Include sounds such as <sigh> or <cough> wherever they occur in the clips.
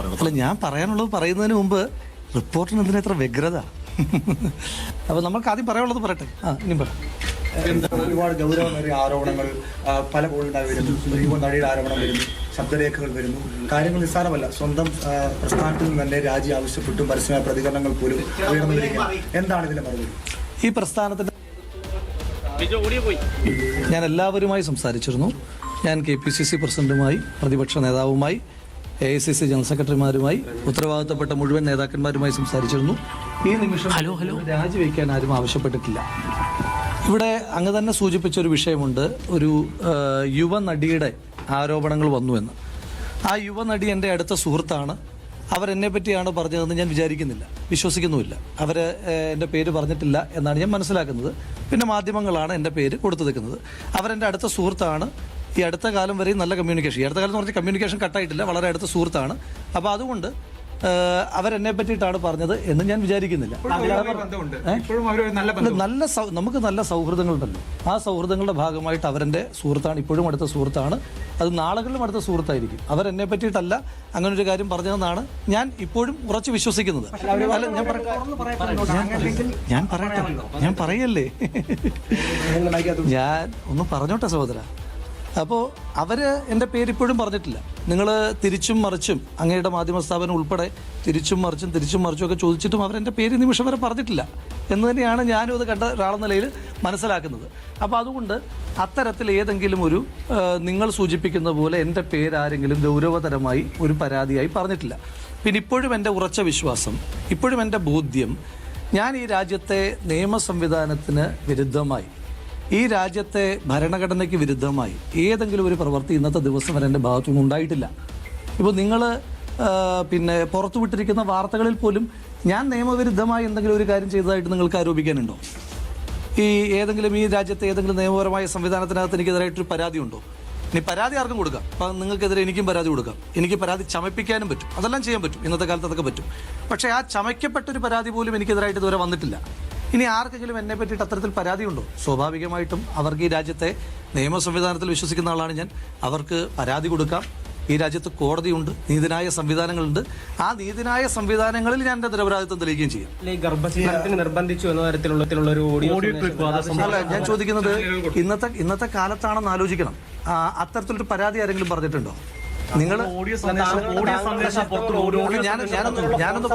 അല്ല ഞാൻ പറയാനുള്ളത് പറയുന്നതിന് മുമ്പ് റിപ്പോർട്ടിന് എന്തിനാ ഇത്ര വ്യഗ്രത? അപ്പൊ നമുക്ക് ആദ്യം പറയാനുള്ളത് പറയട്ടെ. ആ ഇനി പറ. ഒരുപാട് ഗൗരവമേറിയ ആരോപണങ്ങൾ പല കോളിലായി വരുന്നു. നടിയുടെ ആരോപണം വരുന്നു ശബ്ദരേഖകൾ വരുന്നു. കാര്യങ്ങൾ നിസ്സാരമല്ല. സ്വന്തം പ്രസ്ഥാനത്തിൽ നിന്ന് തന്നെ രാജി ആവശ്യപ്പെട്ടും പരസ്യമായ പ്രതികരണങ്ങൾ പോലും ഉയർന്നു വരികയാണ് എന്താണ് ഇതിന്റെ മറുപടി? ഈ പ്രസ്ഥാനത്തിന്റെ ഞാൻ എല്ലാവരുമായി സംസാരിച്ചിരുന്നു. ഞാൻ കെ പി സി സി പ്രസിഡന്റുമായി പ്രതിപക്ഷ നേതാവുമായി A I C C general സെക്രട്ടറിമാരുമായി ഉത്തരവാദിത്തപ്പെട്ട മുഴുവൻ നേതാക്കന്മാരുമായി സംസാരിച്ചിരുന്നു. ഈ നിമിഷം ഹലോ ഹലോ. രാജിവെക്കാൻ ആരും ആവശ്യപ്പെട്ടിട്ടില്ല. ഇവിടെ അങ്ങ് തന്നെ സൂചിപ്പിച്ച ഒരു വിഷയമുണ്ട്. ഒരു ആ, യുവ നടിയുടെ ആരോപണങ്ങൾ വന്നു എന്ന്. ആ യുവ നടി എന്റെ അടുത്ത സുഹൃത്താണ്. അവരെന്നെ പറ്റിയാണ് പറഞ്ഞതെന്ന് ഞാൻ വിചാരിക്കുന്നില്ല. വിശ്വസിക്കുന്നുമില്ല. അവർ എന്റെ പേര് പറഞ്ഞിട്ടില്ല എന്നാണ് ഞാൻ മനസ്സിലാക്കുന്നത്. പിന്നെ മാധ്യമങ്ങളാണ് എന്റെ പേര് കൊടുത്തു നിൽക്കുന്നത്. അവരെന്റെ അടുത്ത സുഹൃത്താണ്. ഈ അടുത്ത കാലം വരെയും നല്ല കമ്മ്യൂണിക്കേഷൻ ഈ അടുത്ത കാലം എന്ന് പറഞ്ഞാൽ കമ്മ്യൂണിക്കേഷൻ കട്ടായിട്ടില്ല വളരെ അടുത്ത സുഹൃത്താണ്. അപ്പോൾ അതുകൊണ്ട് അവരെന്നെ പറ്റിയിട്ടാണ് പറഞ്ഞത് എന്ന് ഞാൻ വിചാരിക്കുന്നില്ല. നല്ല നമുക്ക് നല്ല സൗഹൃദങ്ങളുണ്ടല്ലോ. ആ സൗഹൃദങ്ങളുടെ ഭാഗമായിട്ട് അവരെ സുഹൃത്താണ് ഇപ്പോഴും അടുത്ത സുഹൃത്താണ്. അത് നാളുകളിലും അടുത്ത സുഹൃത്തായിരിക്കും. അവരെന്നെ പറ്റിയിട്ടല്ല അങ്ങനെ ഒരു കാര്യം പറഞ്ഞതെന്നാണ് ഞാൻ ഇപ്പോഴും ഉറച്ചു വിശ്വസിക്കുന്നത്. അല്ല ഞാൻ പറയട്ടെ. ഞാൻ പറയല്ലേ? ഞാൻ ഒന്ന് പറഞ്ഞോട്ടെ സഹോദര. അപ്പോൾ അവർ എന്റെ പേര് ഇപ്പോഴും പറഞ്ഞിട്ടില്ല. നിങ്ങൾ തിരിച്ചും മറിച്ചും അങ്ങയുടെ മാധ്യമ സ്ഥാപനം ഉൾപ്പെടെ തിരിച്ചും മറിച്ചും തിരിച്ചും മറിച്ചും ഒക്കെ ചോദിച്ചിട്ടും അവരെന്റെ പേര് നിമിഷം വരെ പറഞ്ഞിട്ടില്ല. എന്ന് തന്നെയാണ് ഞാനും അത് കണ്ട ഒരാളെന്ന നിലയിൽ മനസ്സിലാക്കുന്നത്. അപ്പോൾ അതുകൊണ്ട് അത്തരത്തിൽ ഏതെങ്കിലും ഒരു നിങ്ങൾ സൂചിപ്പിക്കുന്ന പോലെ എന്റെ പേരാരെങ്കിലും ഗൗരവതരമായി ഒരു പരാതിയായി പറഞ്ഞിട്ടില്ല. പിന്നെ ഇപ്പോഴും എന്റെ ഉറച്ച വിശ്വാസം ഇപ്പോഴും എന്റെ ബോധ്യം ഞാൻ ഈ രാജ്യത്തെ നിയമ സംവിധാനത്തിന് വിരുദ്ധമായി. ഈ രാജ്യത്തെ ഭരണഘടനയ്ക്ക് വിരുദ്ധമായി ഏതെങ്കിലും ഒരു പ്രവൃത്തി ഇന്നത്തെ ദിവസം വരെ എന്റെ ഭാഗത്തുനിന്ന് ഉണ്ടായിട്ടില്ല. ഇപ്പോൾ നിങ്ങൾ പിന്നെ പുറത്തുവിട്ടിരിക്കുന്ന വാർത്തകളിൽ പോലും ഞാൻ നിയമവിരുദ്ധമായി എന്തെങ്കിലും ഒരു കാര്യം ചെയ്തതായിട്ട് നിങ്ങൾക്ക് ആരോപിക്കാനുണ്ടോ? ഈ ഏതെങ്കിലും ഈ രാജ്യത്തെ ഏതെങ്കിലും നിയമപരമായ സംവിധാനത്തിനകത്ത് എനിക്കെതിരായിട്ടൊരു പരാതി ഉണ്ടോ? ഇനി പരാതി ആർക്കും കൊടുക്കാം. അപ്പം നിങ്ങൾക്കെതിരെ എനിക്കും പരാതി കൊടുക്കാം. എനിക്ക് പരാതി ചമപ്പിക്കാനും പറ്റും. അതെല്ലാം ചെയ്യാൻ പറ്റും. ഇന്നത്തെ കാലത്ത് അതൊക്കെ പറ്റും. പക്ഷേ ആ ചമയ്ക്കപ്പെട്ടൊരു പരാതി പോലും എനിക്കെതിരായിട്ട് ഇതുവരെ വന്നിട്ടില്ല. ഇനി ആർക്കെങ്കിലും എന്നെ പറ്റിയിട്ട് അത്തരത്തിൽ പരാതിയുണ്ടോ? സ്വാഭാവികമായിട്ടും അവർക്ക് ഈ രാജ്യത്തെ നിയമ സംവിധാനത്തിൽ വിശ്വസിക്കുന്ന ആളാണ് ഞാൻ. അവർക്ക് പരാതി കൊടുക്കാം. ഈ രാജ്യത്ത് കോടതിയുണ്ട് നീതിന്യായ സംവിധാനങ്ങളുണ്ട്. ആ നീതിന്യായ സംവിധാനങ്ങളിൽ ഞാൻ എന്റെ നിരപരാധിത്വം തെളിയിക്കുകയും ചെയ്യും. നിർബന്ധിച്ചു എന്ന തരത്തിലുള്ള ഒരു അല്ല ഞാൻ ചോദിക്കുന്നത് ഇന്നത്തെ ഇന്നത്തെ കാലത്താണെന്ന് ആലോചിക്കണം. ആ, അത്തരത്തിലൊരു പരാതി ആരെങ്കിലും പറഞ്ഞിട്ടുണ്ടോ? നിങ്ങൾ ഞാൻ ഞാനൊന്ന് ഞാനൊന്ന്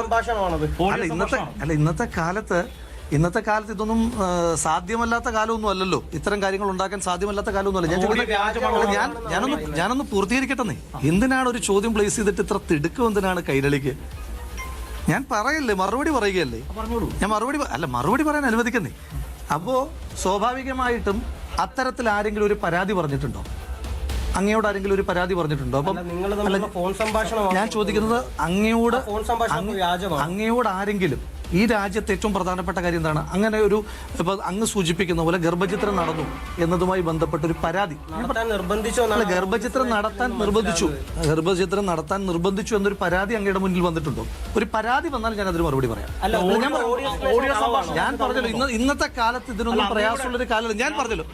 അല്ല ഇന്നത്തെ അല്ല ഇന്നത്തെ കാലത്ത് ഇന്നത്തെ കാലത്ത് ഇതൊന്നും സാധ്യമല്ലാത്ത കാലമൊന്നും അല്ലല്ലോ. ഇത്തരം കാര്യങ്ങൾ ഉണ്ടാക്കാൻ സാധ്യമല്ലാത്ത കാലമൊന്നുമല്ല. ഞാൻ ഞാൻ ഞാനൊന്ന് ഞാനൊന്ന് പൂർത്തീകരിക്കട്ടെ എന്തിനാണ് ഒരു ചോദ്യം പ്ലേസ് ചെയ്തിട്ട് ഇത്ര തിടുക്കം എന്തിനാണ് കൈരളിക്ക്? ഞാൻ പറയല്ലേ മറുപടി പറയുകയല്ലേ? ഞാൻ മറുപടി അല്ല മറുപടി പറയാൻ അനുവദിക്കുന്നേ. അപ്പോ സ്വാഭാവികമായിട്ടും അത്തരത്തിൽ ആരെങ്കിലും ഒരു പരാതി പറഞ്ഞിട്ടുണ്ടോ? അങ്ങയോട് ആരെങ്കിലും ഒരു പരാതി പറഞ്ഞിട്ടുണ്ടോ? അപ്പം ഫോൺ ഞാൻ ചോദിക്കുന്നത് അങ്ങയോട് അങ്ങയോട് ആരെങ്കിലും ഈ രാജ്യത്തെ ഏറ്റവും പ്രധാനപ്പെട്ട കാര്യം എന്താണ്? അങ്ങനെ ഒരു ഇപ്പൊ അങ്ങ് സൂചിപ്പിക്കുന്ന പോലെ ഗർഭചിത്രം നടന്നു എന്നതുമായി ബന്ധപ്പെട്ട ഒരു പരാതി. നിർബന്ധിച്ചു ഗർഭചിത്രം നടത്താൻ നിർബന്ധിച്ചു. ഗർഭചിത്രം നടത്താൻ നിർബന്ധിച്ചു എന്നൊരു പരാതി അങ്ങയുടെ മുന്നിൽ വന്നിട്ടുണ്ടോ? ഒരു പരാതി വന്നാൽ ഞാൻ അതിന് മറുപടി പറയാം. ഞാൻ പറഞ്ഞല്ലോ ഇന്ന് ഇന്നത്തെ കാലത്ത് ഇതിനൊന്നും പ്രയാസമുള്ള ഒരു കാലം ഞാൻ പറഞ്ഞല്ലോ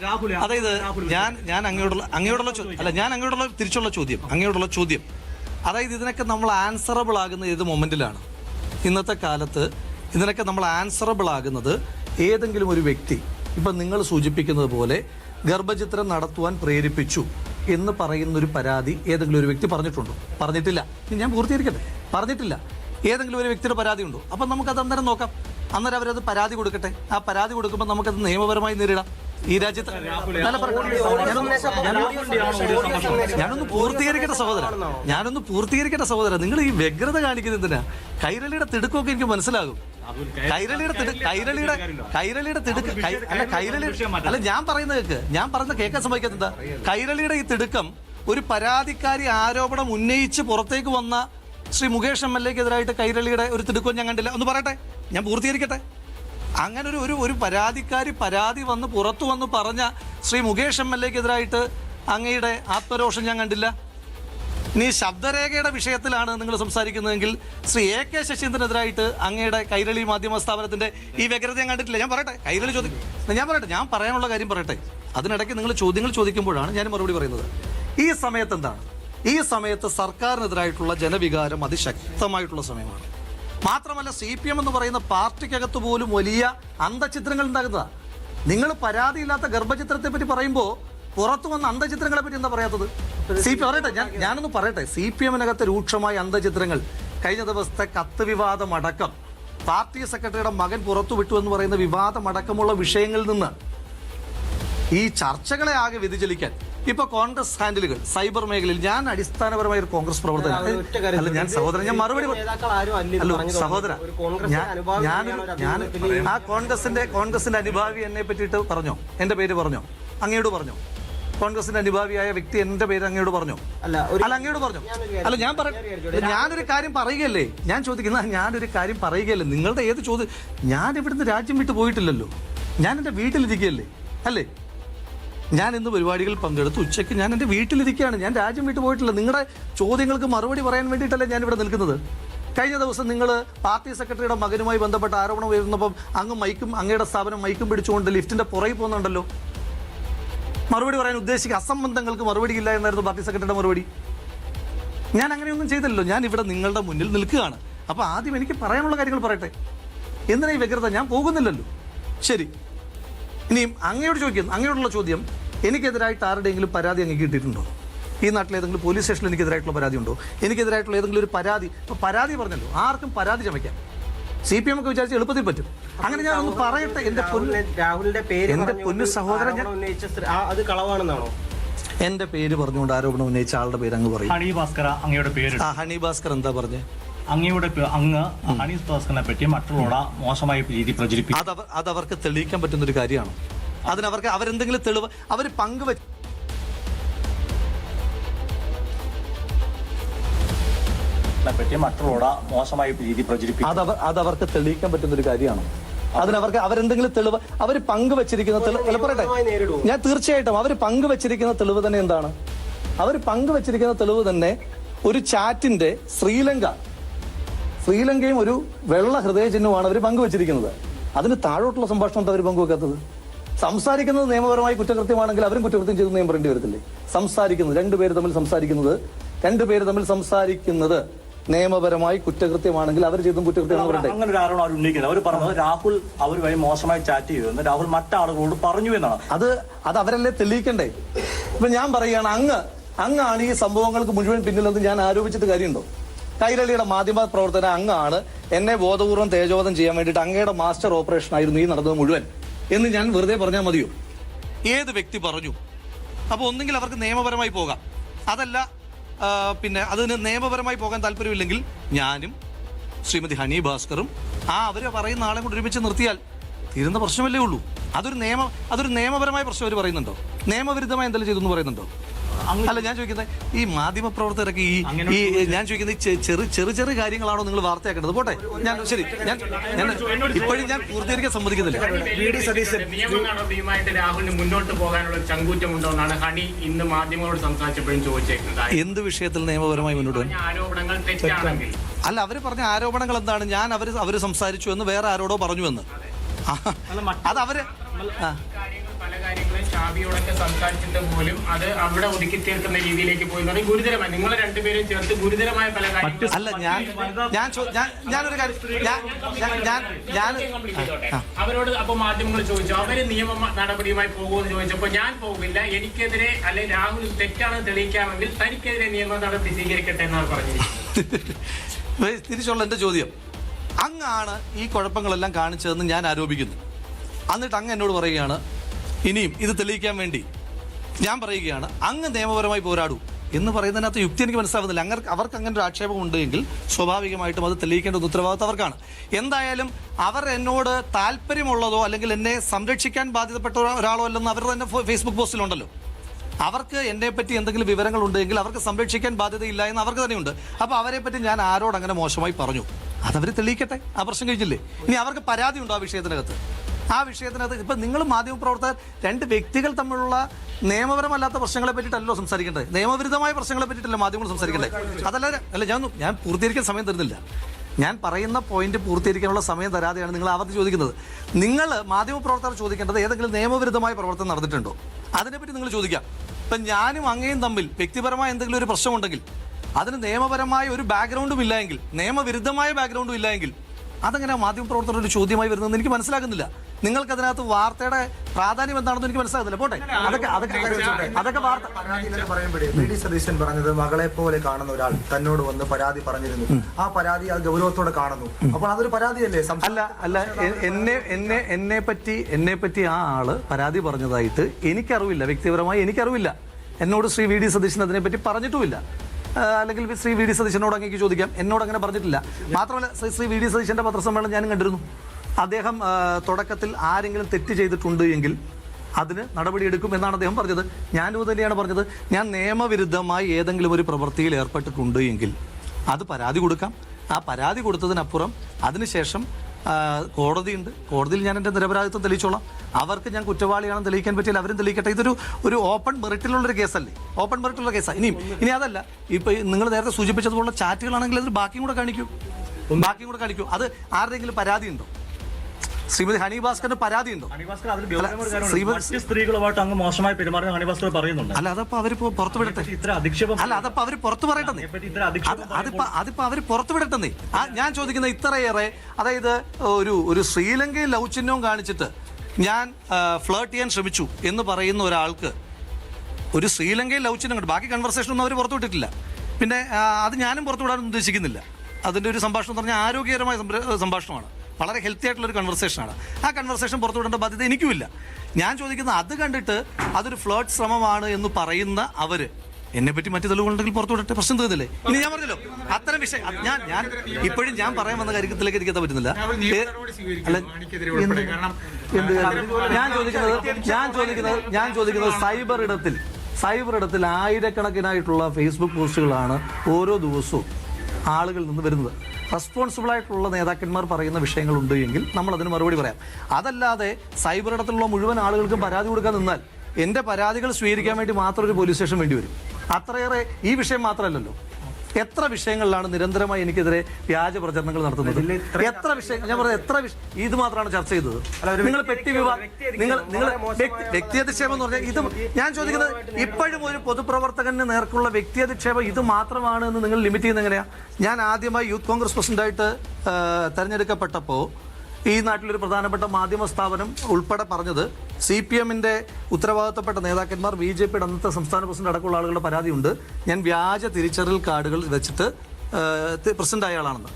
അതായത് ഞാൻ ഞാൻ അങ്ങയോടുള്ള അങ്ങയോടുള്ള ചോദ്യം അല്ല ഞാൻ അങ്ങയോടുള്ള തിരിച്ചുള്ള ചോദ്യം അങ്ങയോടുള്ള ചോദ്യം. അതായത് ഇതിനൊക്കെ നമ്മൾ ആൻസറബിൾ ആകുന്ന ഏത് മൊമെന്റിലാണ്? ഇന്നത്തെ കാലത്ത് ഇതിനൊക്കെ നമ്മൾ ആൻസറബിൾ ആകുന്നത് ഏതെങ്കിലും ഒരു വ്യക്തി. ഇപ്പം നിങ്ങൾ സൂചിപ്പിക്കുന്നത് പോലെ ഗർഭചിത്രം നടത്തുവാൻ പ്രേരിപ്പിച്ചു എന്ന് പറയുന്ന ഒരു പരാതി ഏതെങ്കിലും ഒരു വ്യക്തി പറഞ്ഞിട്ടുണ്ടോ? പറഞ്ഞിട്ടില്ല. ഞാൻ പൂർത്തീകരിക്കട്ടെ? പറഞ്ഞിട്ടില്ല. ഏതെങ്കിലും ഒരു വ്യക്തിയുടെ പരാതി ഉണ്ടോ? അപ്പം നമുക്കത് അന്നേരം നോക്കാം. അന്നേരം അവരത് പരാതി കൊടുക്കട്ടെ. ആ പരാതി കൊടുക്കുമ്പോൾ നമുക്കത് നിയമപരമായി നേരിടാം. ഈ രാജ്യത്ത് ഞാനൊന്ന് പൂർത്തീകരിക്കട്ടെ സഹോദര ഞാനൊന്ന് പൂർത്തീകരിക്കട്ടെ സഹോദര നിങ്ങൾ ഈ വ്യഗ്രത കാണിക്കുന്നതിനാ കൈരളിയുടെ തിടുക്കൊക്കെ എനിക്ക് മനസ്സിലാകും. കൈരളിയുടെ തിടു കൈരളിയുടെ കൈരളിയുടെ തിടുക്ക് അല്ല കൈരളി അല്ല ഞാൻ പറയുന്ന കേക്ക്. ഞാൻ പറയുന്ന കേൾക്കാൻ സംഭവിക്കുന്നത് കൈരളിയുടെ ഈ തിടുക്കം ഒരു പരാതിക്കാരി ആരോപണം ഉന്നയിച്ച് പുറത്തേക്ക് വന്ന ശ്രീ മുകേഷ് എം എൽ എക്കെതിരായിട്ട് കൈരളിയുടെ ഒരു തിടുക്കം ഞാൻ കണ്ടില്ല. ഒന്ന് പറയട്ടെ? ഞാൻ പൂർത്തീകരിക്കട്ടെ? അങ്ങനെ ഒരു ഒരു ഒരു പരാതിക്കാരി പരാതി വന്ന് പുറത്തു വന്ന് പറഞ്ഞ ശ്രീ മുകേഷ് എം എൽ എക്കെതിരായിട്ട് അങ്ങയുടെ ആത്മരോഷം ഞാൻ കണ്ടില്ല. നീ ശബ്ദരേഖയുടെ വിഷയത്തിലാണ് നിങ്ങൾ സംസാരിക്കുന്നതെങ്കിൽ ശ്രീ എ കെ ശശീന്ദ്രനെതിരായിട്ട് അങ്ങയുടെ കൈരളി മാധ്യമ സ്ഥാപനത്തിന്റെ ഈ വ്യഗ്രത ഞാൻ കണ്ടിട്ടില്ല. ഞാൻ പറയട്ടെ കൈരളി ചോദിക്കും ഞാൻ പറയട്ടെ ഞാൻ പറയാനുള്ള കാര്യം പറയട്ടെ. അതിനിടയ്ക്ക് നിങ്ങൾ ചോദ്യങ്ങൾ ചോദിക്കുമ്പോഴാണ് ഞാൻ മറുപടി പറയുന്നത്. ഈ സമയത്ത് എന്താണ്? ഈ സമയത്ത് സർക്കാരിനെതിരായിട്ടുള്ള ജനവികാരം അതിശക്തമായിട്ടുള്ള സമയമാണ്. മാത്രമല്ല സി പി എം എന്ന് പറയുന്ന പാർട്ടിക്കകത്ത് പോലും വലിയ അന്തചിത്രങ്ങൾ ഉണ്ടാകുന്നതാ. നിങ്ങൾ പരാതിയില്ലാത്ത ഗർഭചിത്രത്തെ പറ്റി പറയുമ്പോൾ പുറത്തു വന്ന അന്തചിത്രങ്ങളെ പറ്റി എന്താ പറയാത്തത്? സി പി പറയട്ടെ ഞാൻ ഞാനൊന്ന് പറയട്ടെ. സി പി എമ്മിനകത്ത് രൂക്ഷമായ അന്തചിത്രങ്ങൾ കഴിഞ്ഞ ദിവസത്തെ കത്ത് വിവാദമടക്കം. പാർട്ടി സെക്രട്ടറിയുടെ മകൻ പുറത്തു വിട്ടു എന്ന് പറയുന്ന വിവാദമടക്കമുള്ള വിഷയങ്ങളിൽ നിന്ന് ഈ ചർച്ചകളെ ആകെ വ്യതിചലിക്കാൻ ഇപ്പൊ കോൺഗ്രസ് ഹാൻഡിലുകൾ സൈബർ മേഖലയിൽ ഞാൻ അടിസ്ഥാനപരമായ ഒരു കോൺഗ്രസ് പ്രവർത്തകനാണ് അല്ല ഞാൻ സഹോദരൻ ഞാൻ മറുപടി അല്ല സഹോദര ഞാൻ ഞാൻ ആ കോൺഗ്രസിന്റെ കോൺഗ്രസിന്റെ അനുഭാവി എന്നെ പറ്റിയിട്ട് പറഞ്ഞോ? എന്റെ പേര് പറഞ്ഞോ? അങ്ങയോട് പറഞ്ഞോ? കോൺഗ്രസിന്റെ അനുഭാവിയായ വ്യക്തി എന്റെ പേര് അങ്ങയോട് പറഞ്ഞോ? അല്ല അങ്ങയോട് പറഞ്ഞോ? അല്ല ഞാൻ പറയാം ഞാനൊരു ഞാനൊരു കാര്യം പറയുകയല്ലേ? ഞാൻ ചോദിക്കുന്ന ഞാനൊരു കാര്യം പറയുകയല്ലേ? നിങ്ങളുടെ ഏത് ചോദ്യം ഞാൻ ഇവിടുന്ന് രാജ്യം വിട്ടു പോയിട്ടില്ലല്ലോ. ഞാൻ എന്റെ വീട്ടിലിരിക്കുകയല്ലേ? അല്ലേ? ഞാൻ ഇന്ന് പരിപാടികളിൽ പങ്കെടുത്ത്. ഉച്ചയ്ക്ക് ഞാൻ എന്റെ വീട്ടിലിരിക്കുകയാണ്. ഞാൻ രാജ്യം വിട്ടു പോയിട്ടില്ല. നിങ്ങളുടെ ചോദ്യങ്ങൾക്ക് മറുപടി പറയാൻ വേണ്ടിയിട്ടല്ലേ ഞാൻ ഇവിടെ നിൽക്കുന്നത്. കഴിഞ്ഞ ദിവസം നിങ്ങൾ പാർട്ടി സെക്രട്ടറിയുടെ മകനുമായി ബന്ധപ്പെട്ട ആരോപണം ഉയർന്നപ്പം അങ്ങ് മൈക്കും അങ്ങയുടെ സ്ഥാപനം മൈക്കും പിടിച്ചുകൊണ്ട് ലിഫ്റ്റിന്റെ പുറകിൽ പോകുന്നുണ്ടല്ലോ. മറുപടി പറയാൻ ഉദ്ദേശിക്കുക. അസംബന്ധങ്ങൾക്ക് മറുപടി ഇല്ല എന്നായിരുന്നു പാർട്ടി സെക്രട്ടറിയുടെ മറുപടി. ഞാൻ അങ്ങനെയൊന്നും ചെയ്തില്ലല്ലോ. ഞാൻ ഇവിടെ നിങ്ങളുടെ മുന്നിൽ നിൽക്കുകയാണ്. അപ്പോൾ ആദ്യം എനിക്ക് പറയാനുള്ള കാര്യങ്ങൾ പറയട്ടെ. എന്തിനാ ഈ വ്യഗ്രത? ഞാൻ പോകുന്നില്ലല്ലോ. ശരി. ഇനിയും അങ്ങയോട് ചോദിക്കുന്നു അങ്ങയോടുള്ള ചോദ്യം എനിക്കെതിരായിട്ട് ആരുടെയെങ്കിലും പരാതി അങ്ങ് കിട്ടിയിട്ടുണ്ടോ? ഈ നാട്ടിലെ ഏതെങ്കിലും പോലീസ് സ്റ്റേഷനിൽ എനിക്കെതിരായിട്ടുള്ള പരാതി ഉണ്ടോ എനിക്കെതിരായിട്ടുള്ള ഏതെങ്കിലും ഒരു പരാതി ഇപ്പൊ പരാതി പറഞ്ഞല്ലോ ആർക്കും പരാതി ചമയ്ക്കാം സി പി എം ഒക്കെ വിചാരിച്ച് എളുപ്പത്തിൽ പറ്റും. അങ്ങനെ ഞാൻ ഒന്ന് പറയട്ടെ എന്റെ പൊന്നു രാഹുലിന്റെ പേര് എന്റെ പറഞ്ഞുകൊണ്ട് പൊന്നു സഹോദരൻ ഞാൻ- ആരോപണം ആ, അത് കളവാണെന്നാണോ? എന്റെ പേര് പറഞ്ഞുകൊണ്ട് ആരോപണം ഉന്നയിച്ച ആളുടെ പേര് അങ്ങ് പറയും. ഹണി ഭാസ്കർ അങ്ങയുടെ പേര്. ആ ഹണി ഭാസ്കർ എന്താ പറഞ്ഞേ? അങ്ങയുടെ അങ്ങ് ഹണി ഭാസ്കറിനെ പറ്റി മറ്റുള്ളവരുടെ മോശമായ രീതി പ്രചരിപ്പിക്കും അത് അവർക്ക് തെളിയിക്കാൻ പറ്റുന്ന ഒരു കാര്യമാണ്. അതിനവർക്ക് അവരെന്തെങ്കിലും തെളിവ് അവർ പങ്കുവെച്ച് പറ്റി മറ്റുള്ളവരുടെ മോശമായ രീതി പ്രചരിപ്പിക്കും അത് അത് അവർക്ക് തെളിയിക്കാൻ പറ്റുന്ന ഒരു കാര്യമാണ്. അതിനവർക്ക് അവരെന്തെങ്കിലും തെളിവ് അവർ പങ്കുവച്ചിരിക്കുന്ന തെളിവ് പറയട്ടെ? ഞാൻ തീർച്ചയായിട്ടും അവർ പങ്കുവച്ചിരിക്കുന്ന തെളിവ് തന്നെ എന്താണ്? അവർ പങ്കുവച്ചിരിക്കുന്ന തെളിവ് തന്നെ ഒരു ചാറ്റിന്റെ ശ്രീലങ്ക ശ്രീലങ്കയും ഒരു വെള്ള ഹൃദയ ചിഹ്നമാണ് അവർ പങ്കുവച്ചിരിക്കുന്നത്. അതിന് താഴോട്ടുള്ള സംഭാഷണം എന്താ അവർ പങ്കുവെക്കാത്തത്? സംസാരിക്കുന്നത് നിയമപരമായി കുറ്റകൃത്യമാണെങ്കിൽ അവരും കുറ്റകൃത്യം ചെയ്ത് നിയമം പറയേണ്ടി വരത്തില്ലേ? സംസാരിക്കുന്നത് രണ്ടുപേര് തമ്മിൽ സംസാരിക്കുന്നത് രണ്ടുപേര് തമ്മിൽ സംസാരിക്കുന്നത് നിയമപരമായി കുറ്റകൃത്യമാണെങ്കിൽ അവർ ചെയ്തും കുറ്റകൃത്യം അങ്ങനെ ഒരു ആരോപണം അവർ ഉന്നയിക്കുന്നത് അവർ പറഞ്ഞത് രാഹുൽ അവരുമായി മോശമായി ചാറ്റ് ചെയ്തു. എന്ന് രാഹുൽ മറ്റാളുകളോട് പറഞ്ഞു എന്നാണ്. അത് അത് അവരല്ലേ തെളിയിക്കണ്ടേ? ഇപ്പൊ ഞാൻ പറയുകയാണ് അങ്ങ് അങ്ങാണ് ഈ സംഭവങ്ങൾക്ക് മുഴുവൻ പിന്നിലെന്ന് ഞാൻ ആരോപിച്ചിട്ട് കാര്യമുണ്ടോ? കൈരളിയുടെ മാധ്യമ പ്രവർത്തന അങ്ങാണ് എന്നെ ബോധപൂർവം തേജോവധം ചെയ്യാൻ വേണ്ടിയിട്ട് അങ്ങയുടെ മാസ്റ്റർ ഓപ്പറേഷൻ ആയിരുന്നു ഈ നടന്നത് മുഴുവൻ. എന്ന് ഞാൻ വെറുതെ പറഞ്ഞാൽ മതിയോ? ഏത് വ്യക്തി പറഞ്ഞു? അപ്പോൾ ഒന്നെങ്കിൽ അവർക്ക് നിയമപരമായി പോകാം. അതല്ല പിന്നെ അതിന് നിയമപരമായി പോകാൻ താല്പര്യമില്ലെങ്കിൽ ഞാനും ശ്രീമതി ഹണി ഭാസ്കറും ആ അവർ പറയുന്ന ആളെ കൂടി ഒരുമിച്ച് നിർത്തിയാൽ തീരുന്ന പ്രശ്നമല്ലേ ഉള്ളൂ. അതൊരു നിയമം അതൊരു നിയമപരമായ പ്രശ്നം അവർ പറയുന്നുണ്ടോ? നിയമവിരുദ്ധമായി എന്തെങ്കിലും ചെയ്തു എന്ന് പറയുന്നുണ്ടോ? അല്ല ഞാൻ ചോദിക്കുന്നത് ഈ മാധ്യമ പ്രവർത്തകരൊക്കെ ഈ ഈ ഞാൻ ചോദിക്കുന്നത് ഈ ചെറു ചെറു ചെറു കാര്യങ്ങളാണോ നിങ്ങൾ വാർത്തയാക്കേണ്ടത്? പോട്ടെ. ഞാൻ ശരി. ഞാൻ ഞാൻ ഇപ്പോഴും ഞാൻ പൂർത്തീകരിക്കാൻ സമ്മതിക്കുന്നില്ല. രാഹുലിന് മുന്നോട്ട് പോകാനുള്ള ചങ്കൂറ്റമുണ്ടോ എന്നാണ് ഹണി ഇന്ന് മാധ്യമങ്ങളോട് സംസാരിച്ചപ്പോഴും ചോദിച്ചേക്കുന്നത്. എന്ത് വിഷയത്തിൽ നിയമപരമായി മുന്നോട്ട് ആരോപണങ്ങൾ തെറ്റാണെങ്കിൽ. അല്ല അവർ പറഞ്ഞ ആരോപണങ്ങൾ എന്താണ്? ഞാൻ അവർ അവർ സംസാരിച്ചു എന്ന് വേറെ ആരോടോ പറഞ്ഞു എന്ന് അത് അവർ ഷാബിയോടൊക്കെ സംസാരിച്ചിട്ട് പോലും അത് അവിടെ ഒതുക്കി തീർക്കുന്ന രീതിയിലേക്ക് പോയി എന്ന് ഗുരുതരമായി. നിങ്ങൾ രണ്ടുപേരും ചേർത്ത് ഗുരുതരമായ പല കാര്യങ്ങളും അല്ല ഞാൻ ഞാൻ ഞാൻ ഞാനൊരു കാര്യം ഞാൻ ഞാൻ ഞാൻ ഞാൻ complete ചെയ്തോട്ടെ. അവരോട് അപ്പൊ മാധ്യമങ്ങൾ ചോദിച്ചു അവർ നിയമ നടപടിയുമായി പോകുമെന്ന് ചോദിച്ചപ്പോൾ ഞാൻ പോകില്ല എനിക്കെതിരെ അല്ലെ രാഹുൽ തെറ്റാണെന്ന് തെളിയിക്കാമെങ്കിൽ തനിക്കെതിരെ നിയമ നടപടി സ്വീകരിക്കട്ടെ എന്നാണ് പറഞ്ഞത് <laughs> തിരിച്ചുള്ള എന്റെ ചോദ്യം. അങ്ങാണ് ഈ കുഴപ്പങ്ങളെല്ലാം കാണിച്ചതെന്ന് ഞാൻ ആരോപിക്കുന്നു. എന്നിട്ട് അങ്ങ് എന്നോട് പറയുകയാണ് ഇനിയും ഇത് തെളിയിക്കാൻ വേണ്ടി ഞാൻ പറയുകയാണ് അങ്ങ് നിയമപരമായി പോരാടൂ എന്ന് പറയുന്നതിനകത്ത് യുക്തി എനിക്ക് മനസ്സിലാവുന്നില്ല. അങ്ങനെ അവർക്ക് അങ്ങനെ ഒരു ആക്ഷേപം ഉണ്ടെങ്കിൽ സ്വാഭാവികമായിട്ടും അത് തെളിയിക്കേണ്ട ഉത്തരവാദിത്വം അവർക്കാണ്. എന്തായാലും അവർ എന്നോട് താല്പര്യമുള്ളതോ അല്ലെങ്കിൽ എന്നെ സംരക്ഷിക്കാൻ ബാധ്യതപ്പെട്ട ഒരാളോ അല്ലെന്ന് അവർ തന്നെ ഫേസ്ബുക്ക് പോസ്റ്റിലുണ്ടല്ലോ. അവർക്ക് എന്നെ പറ്റി എന്തെങ്കിലും വിവരങ്ങൾ ഉണ്ടെങ്കിൽ അവർക്ക് സംരക്ഷിക്കാൻ ബാധ്യതയില്ല എന്ന് അവർക്ക് തന്നെയുണ്ട്. അപ്പോൾ പറ്റി ഞാൻ ആരോട് അങ്ങനെ മോശമായി പറഞ്ഞു? അതവർ തെളിയിക്കട്ടെ? ആ പ്രശ്നം കഴിഞ്ഞില്ലേ? ഇനി അവർക്ക് പരാതി ഉണ്ടോ ആ വിഷയത്തിനകത്ത്? ആ വിഷയത്തിനകത്ത് ഇപ്പം നിങ്ങൾ മാധ്യമപ്രവർത്തകർ രണ്ട് വ്യക്തികൾ തമ്മിലുള്ള നിയമപരമല്ലാത്ത പ്രശ്നങ്ങളെ പറ്റിയിട്ടല്ലോ സംസാരിക്കേണ്ടത്. നിയമവിരുദ്ധമായ പ്രശ്നങ്ങളെ പറ്റിയിട്ടല്ല മാധ്യമങ്ങൾ സംസാരിക്കേണ്ടത്. അതല്ല അല്ല ഞാൻ ഞാൻ പൂർത്തീകരിക്കാൻ സമയം തരുന്നില്ല. ഞാൻ പറയുന്ന പോയിന്റ് പൂർത്തീകരിക്കാനുള്ള സമയം തരാതെയാണ് നിങ്ങൾ ആവർത്തി ചോദിക്കുന്നത്. നിങ്ങൾ മാധ്യമപ്രവർത്തകർ ചോദിക്കേണ്ടത് ഏതെങ്കിലും നിയമവിരുദ്ധമായ പ്രവർത്തനം നടന്നിട്ടുണ്ടോ? അതിനെപ്പറ്റി നിങ്ങൾ ചോദിക്കാം. ഇപ്പം ഞാനും അങ്ങയും തമ്മിൽ വ്യക്തിപരമായ എന്തെങ്കിലും ഒരു പ്രശ്നമുണ്ടെങ്കിൽ അതിന് നിയമപരമായ ഒരു ബാക്ക്ഗ്രൗണ്ടും ഇല്ലായെങ്കിൽ നിയമവിരുദ്ധമായ ബാക്ക്ഗ്രൗണ്ടും ഇല്ലെങ്കിൽ അതെങ്ങനെ മാധ്യമപ്രവർത്തകരുടെ ഒരു ചോദ്യമായി വരുന്നതെന്ന് എനിക്ക് മനസ്സിലാകുന്നില്ല. നിങ്ങൾക്ക് അതിനകത്ത് വാർത്തയുടെ പ്രാധാന്യം എന്താണെന്ന് എനിക്ക് മനസ്സിലാകുന്നില്ല. പോട്ടെ. അതൊക്കെ അതൊക്കെ അതൊക്കെ വാർത്ത പരാതി വി ഡി സതീശൻ പറഞ്ഞത് മകളെ പോലെ കാണുന്ന ഒരാൾ തന്നോട് വന്ന് പരാതി പറഞ്ഞിരുന്നു. ആ പരാതി ആ ഗൗരവത്തോടെ കാണുന്നു. അപ്പോൾ അതൊരു പരാതിയല്ലേ? അല്ല അല്ല എന്നെ എന്നെ എന്നെ പറ്റി എന്നെ പറ്റി ആ ആൾ പരാതി പറഞ്ഞതായിട്ട് എനിക്കറിവില്ല. വ്യക്തിപരമായി എനിക്കറിവില്ല. എന്നോട് ശ്രീ വി ഡി സതീശൻ അതിനെപ്പറ്റി പറഞ്ഞിട്ടുമില്ല. അല്ലെങ്കിൽ ശ്രീ വി ഡി സതീശനോട് അങ്ങേക്ക് ചോദിക്കാം. എന്നോട് അങ്ങനെ പറഞ്ഞിട്ടില്ല. മാത്രമല്ല ശ്രീ വി ഡി സതീശന്റെ പത്രസമ്മേളനം ഞാനും കണ്ടിരുന്നു. അദ്ദേഹം തുടക്കത്തിൽ ആരെങ്കിലും തെറ്റ് ചെയ്തിട്ടുണ്ട് എങ്കിൽ അതിന് നടപടിയെടുക്കും എന്നാണ് അദ്ദേഹം പറഞ്ഞത്. ഞാനും തന്നെയാണ് പറഞ്ഞത്. ഞാൻ നിയമവിരുദ്ധമായി ഏതെങ്കിലും ഒരു പ്രവൃത്തിയിൽ ഏർപ്പെട്ടിട്ടുണ്ട് എങ്കിൽ അത് പരാതി കൊടുക്കാം. ആ പരാതി കൊടുത്തതിനപ്പുറം അതിനുശേഷം കോടതിയുണ്ട്. കോടതിയിൽ ഞാൻ എന്റെ നിരപരാധിത്വം തെളിയിച്ചോളാം. അവർക്ക് ഞാൻ കുറ്റവാളിയാണെന്ന് തെളിയിക്കാൻ പറ്റില്ല അവരും തെളിയിക്കട്ടെ. ഇതൊരു ഒരു ഓപ്പൺ മെറിറ്റിലുള്ളൊരു കേസല്ലേ? ഓപ്പൺ മെറിറ്റുള്ള കേസാണ് ഇനിയും ഇനി അതല്ല. ഇപ്പൊ നിങ്ങൾ നേരത്തെ സൂചിപ്പിച്ചതുപോലുള്ള ചാറ്റുകളാണെങ്കിൽ അതിൽ ബാക്കിയും കൂടെ കാണിക്കൂ. ബാക്കിയും കൂടെ കാണിക്കൂ. അത് ആരുടെയെങ്കിലും പരാതി ഉണ്ടോ ശ്രീമതി ഹണി ഭാസ്കറിന് പരാതി ഉണ്ടോ ഹണിഭാസ്കർ അതിൽ ഗൗരവമായ ഒരു കാര്യമുണ്ട്. ശ്രീമ- സ്ത്രീകളുമായിട്ട് അങ്ങ് മോശമായി പെരുമാറുന്ന ഹണിഭാസ്കർ പറയുന്നുണ്ട്. അല്ല അതപ്പോ അവരിപ്പോ പുറത്തു വിടട്ടെ. ഇത്ര അധിക്ഷേപം അല്ല അതപ്പോ അവർ പുറത്തു പറയട്ടെ അതിനെപ്പറ്റി ഇത്ര അത് അതിപ്പോ അതിപ്പോ അവർ പുറത്തു വിടട്ടെന്നേ ഞാൻ ചോദിക്കുന്ന ഇത്രയേറെ അതായത് ഒരു ഒരു ശ്രീലങ്കയിൽ ലവ് ചിഹ്നവും കാണിച്ചിട്ട് ഞാൻ ഫ്ലേർട്ട് ചെയ്യാൻ ശ്രമിച്ചു എന്ന് പറയുന്ന ഒരാൾക്ക് ഒരു ശ്രീലങ്കയിൽ ചിഹ്നം കണ്ടു. ബാക്കി കൺവെർസേഷൻ ഒന്നും അവർ പുറത്തു വിട്ടിട്ടില്ല. പിന്നെ അത് ഞാനും പുറത്തു വിടാൻ ഉദ്ദേശിക്കുന്നില്ല. അതിന്റെ ഒരു സംഭാഷണം എന്ന് പറഞ്ഞാൽ ആരോഗ്യകരമായ സംഭാഷണമാണ്. വളരെ ഹെൽത്തി ആയിട്ടുള്ള ഒരു കൺവെർസേഷനാണ് ആ കൺവെർസേഷൻ പുറത്തു വിടേണ്ട ബാധ്യത എനിക്കുമില്ല. ഞാൻ ചോദിക്കുന്ന അത് കണ്ടിട്ട് അതൊരു ഫ്ലേർട്ട് ശ്രമമാണ് എന്ന് പറയുന്ന അവർ എന്നെ പറ്റി മറ്റു തെളിവുകളുണ്ടെങ്കിൽ പുറത്തു വിടട്ടെ. പ്രശ്നം തീർന്നില്ലേ ഇനി ഞാൻ പറഞ്ഞല്ലോ അത്തരം വിഷയം ഞാൻ ഞാൻ ഇപ്പോഴും ഞാൻ പറയാൻ വന്ന കാര്യത്തിലേക്ക് എനിക്ക് എത്താൻ പറ്റുന്നില്ല. ഞാൻ ചോദിക്കുന്നത് ഞാൻ ചോദിക്കുന്നത് ഞാൻ ചോദിക്കുന്നത് സൈബർ ഇടത്തിൽ സൈബർ ഇടത്തിൽ ആയിരക്കണക്കിനായിട്ടുള്ള ഫേസ്ബുക്ക് പോസ്റ്റുകളാണ് ഓരോ ദിവസവും ആളുകളിൽ നിന്ന് വരുന്നത്. റെസ്പോൺസിബിൾ ആയിട്ടുള്ള നേതാക്കന്മാർ പറയുന്ന വിഷയങ്ങളുണ്ട് എങ്കിൽ നമ്മൾ അതിന് മറുപടി പറയാം. അതല്ലാതെ സൈബർ ഇടത്തിലുള്ള മുഴുവൻ ആളുകൾക്കും പരാതി കൊടുക്കാൻ നിന്നാൽ എന്റെ പരാതികൾ സ്വീകരിക്കാൻ വേണ്ടി മാത്രം ഒരു പോലീസ് സ്റ്റേഷൻ വേണ്ടി വരും. അത്രയേറെ ഈ വിഷയം മാത്രമല്ലല്ലോ. എത്ര വിഷയങ്ങളിലാണ് നിരന്തരമായി എനിക്കെതിരെ വ്യാജ പ്രചരണങ്ങൾ നടത്തുന്നത്? എത്ര വിഷയങ്ങൾ ഞാൻ പറഞ്ഞത് എത്ര ഇത് മാത്രമാണ് ചർച്ച ചെയ്തത്. നിങ്ങൾ പെട്ടി വിവാദം നിങ്ങൾ നിങ്ങൾ വ്യക്തി- വ്യക്തിയധിക്ഷേപം എന്ന് പറഞ്ഞാൽ ഇത് ഞാൻ ചോദിക്കുന്നത് ഇപ്പോഴും ഒരു പൊതുപ്രവർത്തകന് നേർക്കുള്ള വ്യക്തിയധിക്ഷേപം ഇത് മാത്രമാണ് എന്ന് നിങ്ങൾ ലിമിറ്റ് ചെയ്യുന്നത് എങ്ങനെയാ? ഞാൻ ആദ്യമായി യൂത്ത് കോൺഗ്രസ് പ്രസിഡന്റായിട്ട് തെരഞ്ഞെടുക്കപ്പെട്ടപ്പോൾ ഈ നാട്ടിലൊരു പ്രധാനപ്പെട്ട മാധ്യമ സ്ഥാപനം ഉൾപ്പെടെ പറഞ്ഞത് സി പി എമ്മിന്റെ ഉത്തരവാദിത്തപ്പെട്ട നേതാക്കന്മാർ ബി ജെ പിയുടെ അന്നത്തെ സംസ്ഥാന പ്രസിഡന്റ് അടക്കമുള്ള ആളുകളുടെ പരാതിയുണ്ട്. ഞാൻ വ്യാജ തിരിച്ചറിയൽ കാർഡുകൾ വെച്ചിട്ട് പ്രസിഡന്റ് ആയ ആളാണെന്ന്.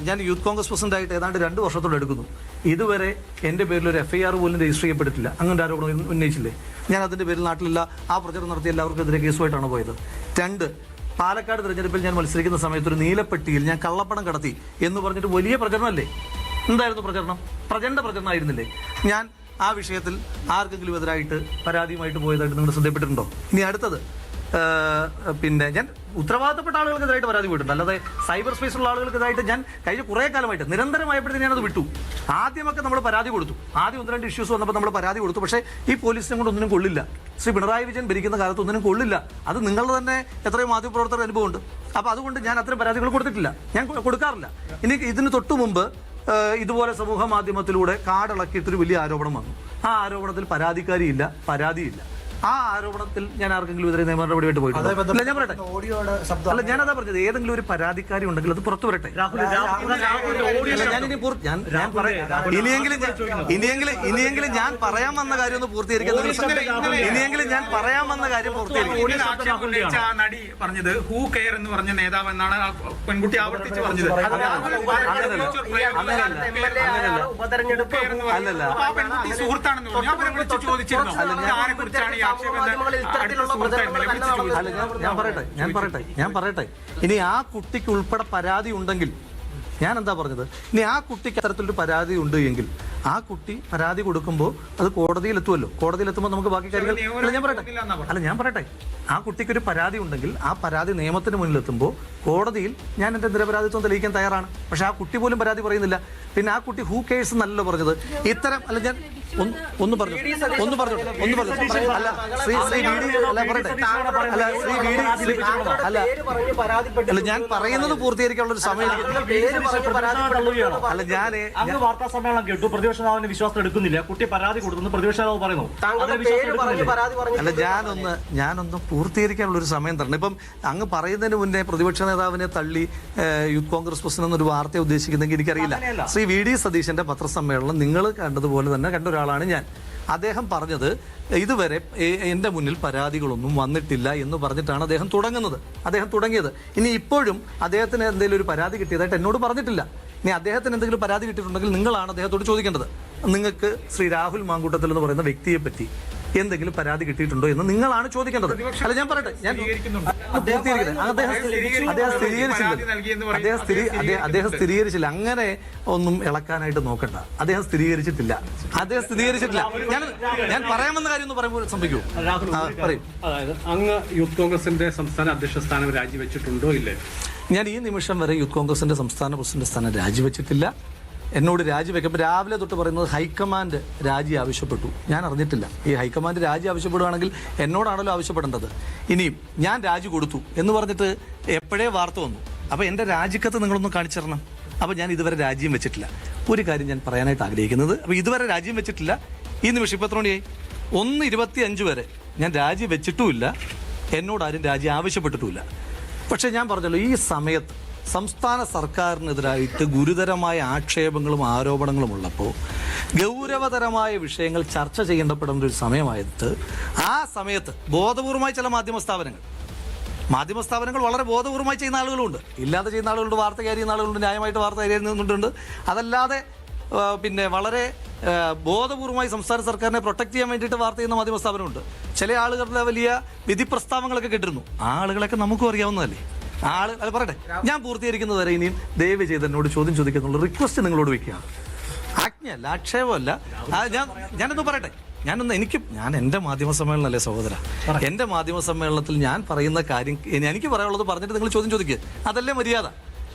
ഞാൻ യൂത്ത് കോൺഗ്രസ് പ്രസിഡന്റ് ആയിട്ട് ഏതാണ്ട് രണ്ട് വർഷത്തോടെ എടുക്കുന്നു. ഇതുവരെ എന്റെ പേരിൽ ഒരു എഫ് ഐ ആർ പോലും രജിസ്റ്റർ ചെയ്യപ്പെട്ടിട്ടില്ല. അങ്ങനെ ആരോപണം ഉന്ന- ഉന്നയിച്ചില്ലേ? ഞാൻ അതിന്റെ പേരിൽ നാട്ടിലില്ല ആ പ്രചരണം നടത്തിയ എല്ലാവർക്കെതിരെ കേസുമായിട്ടാണ് പോയത്. രണ്ട് പാലക്കാട് തിരഞ്ഞെടുപ്പിൽ ഞാൻ മത്സരിക്കുന്ന സമയത്ത് ഒരു നീലപ്പെട്ടിയിൽ ഞാൻ കള്ളപ്പണം കടത്തി എന്ന് പറഞ്ഞിട്ട് വലിയ പ്രചരണമല്ലേ? എന്തായിരുന്നു പ്രചരണം? പ്രചണ്ഡ പ്രചരണമായിരുന്നില്ലേ ഞാൻ ആ വിഷയത്തിൽ ആർക്കെങ്കിലും എതിരായിട്ട് പരാതിയുമായിട്ട് പോയതായിട്ട് നിങ്ങൾ ശ്രദ്ധപ്പെട്ടിട്ടുണ്ടോ ഇനി അടുത്തത് പിന്നെ ഞാൻ ഉത്തരവാദിത്തപ്പെട്ട ആളുകൾക്കെതിരായിട്ട് പരാതി പോയിട്ടുണ്ട്. അല്ലാതെ സൈബർ സ്പേസിലുള്ള ആളുകൾക്കെതിരായിട്ട് ഞാൻ കഴിഞ്ഞ കുറേ കാലമായിട്ട് നിരന്തരമായപ്പോഴത്തേക്ക് ഞാനത് വിട്ടു. ആദ്യമൊക്കെ നമ്മൾ പരാതി കൊടുത്തു. ആദ്യം ഒന്ന് രണ്ട് ഇഷ്യൂസ് വന്നപ്പോൾ നമ്മൾ പരാതി കൊടുത്തു. പക്ഷേ ഈ പോലീസിനെ കൊണ്ട് ഒന്നിനും കൊള്ളില്ല. ശ്രീ പിണറായി വിജയൻ ഭരിക്കുന്ന കാലത്ത് ഒന്നിനും കൊള്ളില്ല. അത് നിങ്ങളുടെ തന്നെ എത്രയും മാധ്യമപ്രവർത്തകർ അനുഭവമുണ്ട്. അപ്പോൾ അതുകൊണ്ട് ഞാൻ അത്തരം പരാതികൾ കൊടുത്തിട്ടില്ല. ഞാൻ കൊടുക്കാറില്ല. ഇനി ഇതിന് തൊട്ടു മുമ്പ് ഇതുപോലെ സമൂഹ മാധ്യമത്തിലൂടെ കാടിളക്കിയിട്ടൊരു വലിയ ആരോപണം വന്നു. ആ ആരോപണത്തിൽ പരാതിക്കാരിയില്ല പരാതിയില്ല. ആ ആരോപണത്തിൽ ഞാൻ ആർക്കെങ്കിലും ഇതുവരെ നിയമ നടപടിയായിട്ട് പോയിട്ടുണ്ട്? അല്ല ഞാൻ പറയട്ടെ. അല്ല ഞാനതാ പറഞ്ഞത്. ഏതെങ്കിലും ഒരു പരാതിക്കാരി ഉണ്ടെങ്കിൽ അത് പുറത്തു വരട്ടെ. രാഹുൽ രാഹുൽ രാഹുലിന്റെ ഞാനിനി ഞാൻ ഞാൻ പറയാം. ഇനിയെങ്കിലും ഞാൻ- ഇനിയെങ്കിലും ഇനിയെങ്കിലും ഞാൻ പറയാൻ വന്ന കാര്യം ഒന്ന് പൂർത്തീകരിക്കാൻ ഇനിയെങ്കിലും ഞാൻ പറയാൻ വന്ന കാര്യം പൂർത്തീകരിക്കും. നടി പറഞ്ഞത് ഹൂ കെയർ എന്ന് പറഞ്ഞ നേതാവ് എന്നാണ് പെൺകുട്ടി ആവർത്തിച്ച് പറഞ്ഞത്. ഉപതെരഞ്ഞെടുപ്പ്. അല്ലല്ല. അപ്പൊ ആ പെൺകുട്ടി സുഹൃത്താണെന്ന് പറഞ്ഞു. ഞാൻ അവരെ വിളിച്ച് ചോദിച്ചിരുന്നു. ആരെ കുറിച്ചാണ് ഈ അല്ല ഞാൻ ഞാൻ പറയട്ടെ ഞാൻ പറയട്ടെ ഞാൻ പറയട്ടെ. ഇനി ആ കുട്ടിക്ക് ഉൾപ്പെടെ പരാതി ഉണ്ടെങ്കിൽ ഞാൻ എന്താ പറഞ്ഞത്? ഇനി ആ കുട്ടിക്ക് അത്തരത്തിലൊരു പരാതി ഉണ്ട് എങ്കിൽ ആ കുട്ടി പരാതി കൊടുക്കുമ്പോൾ അത് കോടതിയിൽ എത്തുമല്ലോ കോടതിയിൽ എത്തുമ്പോൾ നമുക്ക് ബാക്കി കാര്യങ്ങൾ അല്ല ഞാൻ പറയട്ടെ. അല്ല ഞാൻ പറയട്ടെ. ആ കുട്ടിക്ക് ഒരു പരാതി ഉണ്ടെങ്കിൽ ആ പരാതി നിയമത്തിന് മുന്നിൽ എത്തുമ്പോൾ കോടതിയിൽ ഞാൻ എന്റെ നിരപരാധിത്വം തെളിയിക്കാൻ തയ്യാറാണ്. പക്ഷെ ആ കുട്ടി പോലും പരാതി പറയുന്നില്ല. പിന്നെ ആ കുട്ടി ഹൂ കേസ് എന്നല്ലോ പറഞ്ഞത്. ഇത്തരം അല്ല ഞാൻ ഒന്ന് ഒന്ന് പറഞ്ഞു? ഒന്ന് പറഞ്ഞു? ഒന്ന് പറഞ്ഞു? അല്ല ശ്രീ ശ്രീ വി ഡി അല്ല പറയട്ടെ. അല്ല ശ്രീ വി ഡി അല്ല. അല്ല ഞാൻ പറയുന്നത് പൂർത്തീകരിക്കാനുള്ള ഒരു സമയം അല്ല ഞാൻ അങ്ങ് വാർത്താ സമ്മേളനം കേട്ടു. പ്രതിപക്ഷ നേതാവിന്റെ വിശ്വാസം എടുക്കുന്നില്ല. കുട്ടി പരാതി കൊടുക്കുന്നു. പ്രതിപക്ഷ നേതാവ് പറയുന്നു അല്ല ഞാനൊന്ന് ഞാനൊന്ന് പൂർത്തീകരിക്കാനുള്ള ഒരു സമയം തരണം. ഇപ്പം അങ്ങ് പറയുന്നതിന് മുന്നേ പ്രതിപക്ഷ നേതാവിനെ തള്ളി യൂത്ത് കോൺഗ്രസ് പ്രസിഡന്റ് എന്നൊരു വാർത്ത ഉദ്ദേശിക്കുന്നെങ്കിൽ എനിക്കറിയില്ല. ശ്രീ വി ഡി സതീശന്റെ പത്രസമ്മേളനം നിങ്ങൾ കണ്ടതുപോലെ തന്നെ കണ്ട ഒരാളാണ് ഞാൻ. അദ്ദേഹം പറഞ്ഞത് ഇതുവരെ എന്റെ എന്റെ മുന്നിൽ പരാതികളൊന്നും വന്നിട്ടില്ല എന്ന് പറഞ്ഞിട്ടാണ് അദ്ദേഹം തുടങ്ങുന്നത്. അദ്ദേഹം തുടങ്ങിയത്. ഇനി ഇപ്പോഴും അദ്ദേഹത്തിന് എന്തെങ്കിലും ഒരു പരാതി കിട്ടിയതായിട്ട് എന്നോട് പറഞ്ഞിട്ടില്ല. ഇനി അദ്ദേഹത്തിന് എന്തെങ്കിലും പരാതി കിട്ടിയിട്ടുണ്ടെങ്കിൽ നിങ്ങളാണ് അദ്ദേഹത്തോട് ചോദിക്കേണ്ടത്. നിങ്ങൾക്ക് ശ്രീ രാഹുൽ മാങ്കൂട്ടത്തിൽ എന്ന് പറയുന്ന വ്യക്തിയെ പറ്റി എന്തെങ്കിലും പരാതി കിട്ടിയിട്ടുണ്ടോ എന്ന് നിങ്ങളാണ് ചോദിക്കേണ്ടത്. അല്ല ഞാൻ പറയട്ടെ. ഞാൻ പൂർത്തീകരിക്കട്ടെ അദ്ദേഹം അദ്ദേഹം സ്ഥിരീകരിച്ചില്ല. അദ്ദേഹം സ്ഥിരീ അദ്ദേഹം- അദ്ദേഹം സ്ഥിരീകരിച്ചില്ല. അങ്ങനെ ഒന്നും ഇളക്കാനായിട്ട് നോക്കണ്ട. അദ്ദേഹം സ്ഥിരീകരിച്ചിട്ടില്ല. അദ്ദേഹം സ്ഥിരീകരിച്ചിട്ടില്ല. ഞാൻ ഞാൻ പറയാമെന്ന കാര്യം ഒന്ന് പറയുമ്പോൾ സംഭവിക്കൂ. പറയും. അതായത് അങ്ങ് യൂത്ത് കോൺഗ്രസിന്റെ സംസ്ഥാന അധ്യക്ഷ സ്ഥാനം രാജിവെച്ചിട്ടുണ്ടോ ഇല്ലേ? ഞാൻ ഈ നിമിഷം വരെ യൂത്ത് കോൺഗ്രസിന്റെ സംസ്ഥാന പ്രസിഡന്റ് സ്ഥാനം രാജിവെച്ചിട്ടില്ല. എന്നോട് രാജിവെക്കുമ്പോൾ രാവിലെ തൊട്ട് പറയുന്നത് ഹൈക്കമാൻഡ് രാജി ആവശ്യപ്പെട്ടു. ഞാൻ അറിഞ്ഞിട്ടില്ല. ഈ ഹൈക്കമാൻഡ് രാജി ആവശ്യപ്പെടുകയാണെങ്കിൽ എന്നോടാണല്ലോ ആവശ്യപ്പെടേണ്ടത്. ഇനിയും ഞാൻ രാജി കൊടുത്തു എന്ന് പറഞ്ഞിട്ട് എപ്പോഴേ വാർത്ത വന്നു? അപ്പോൾ എന്റെ രാജിക്കത്ത് നിങ്ങളൊന്ന് കാണിച്ചു തരണം അപ്പോൾ ഞാൻ ഇതുവരെ രാജ്യം വെച്ചിട്ടില്ല. ഒരു കാര്യം ഞാൻ പറയാനായിട്ട് ആഗ്രഹിക്കുന്നത് അപ്പോൾ ഇതുവരെ രാജ്യം വെച്ചിട്ടില്ല. ഈ നിമിഷം ഇപ്പോൾ എത്ര മണിയായി? ഒന്ന് ഇരുപത്തി അഞ്ച് വരെ. ഞാൻ രാജി വെച്ചിട്ടുമില്ല. എന്നോട് ആരും രാജി ആവശ്യപ്പെട്ടിട്ടുമില്ല. പക്ഷെ ഞാൻ പറഞ്ഞല്ലോ ഈ സമയത്ത് സംസ്ഥാന സർക്കാരിനെതിരായിട്ട് ഗുരുതരമായ ആക്ഷേപങ്ങളും ആരോപണങ്ങളും ഉള്ളപ്പോൾ ഗൗരവതരമായ വിഷയങ്ങൾ ചർച്ച ചെയ്യപ്പെടേണ്ട ഒരു സമയമായിട്ട് ആ സമയത്ത് ബോധപൂർവമായി ചില മാധ്യമ സ്ഥാപനങ്ങൾ. മാധ്യമ സ്ഥാപനങ്ങൾ വളരെ ബോധപൂർവമായി ചെയ്യുന്ന ആളുകളുണ്ട്. ഇല്ലാതെ ചെയ്യുന്ന ആളുകളുണ്ട് വാർത്ത കയറിയുന്ന ആളുകളുണ്ട് ന്യായമായിട്ട് വാർത്ത കയറിയുന്നുണ്ട് അതല്ലാതെ പിന്നെ വളരെ ബോധപൂർവമായി സംസ്ഥാന സർക്കാരിനെ പ്രൊട്ടക്ട് ചെയ്യാൻ വേണ്ടിയിട്ട് വാർത്ത ചെയ്യുന്ന മാധ്യമ സ്ഥാപനമുണ്ട്. ചില ആളുകളുടെ വലിയ വിധി പ്രസ്താവങ്ങളൊക്കെ കിട്ടിരുന്നു. ആ ആളുകളൊക്കെ നമുക്കും അറിയാവുന്നതല്ലേ? ആൾ അത് പറയട്ടെ. ഞാൻ പൂർത്തീകരിക്കുന്നത് വരെ ഇനിയും ദയവ് ചെയ്ത് എന്നോട് ചോദ്യം ചോദിക്കുന്നുള്ള റിക്വസ്റ്റ് നിങ്ങളോട് വയ്ക്കുകയാണ് ആജ്ഞയല്ല ആക്ഷേപമല്ല. ഞാൻ ഞാനൊന്ന് പറയട്ടെ. ഞാനൊന്ന് എനിക്ക് ഞാൻ എന്റെ മാധ്യമ സമ്മേളനമല്ലേ സഹോദര? എന്റെ മാധ്യമ സമ്മേളനത്തിൽ ഞാൻ പറയുന്ന കാര്യം എനിക്ക് പറയാനുള്ളത് പറഞ്ഞിട്ട് നിങ്ങൾ ചോദ്യം ചോദിക്കുക അതല്ലേ മര്യാദ.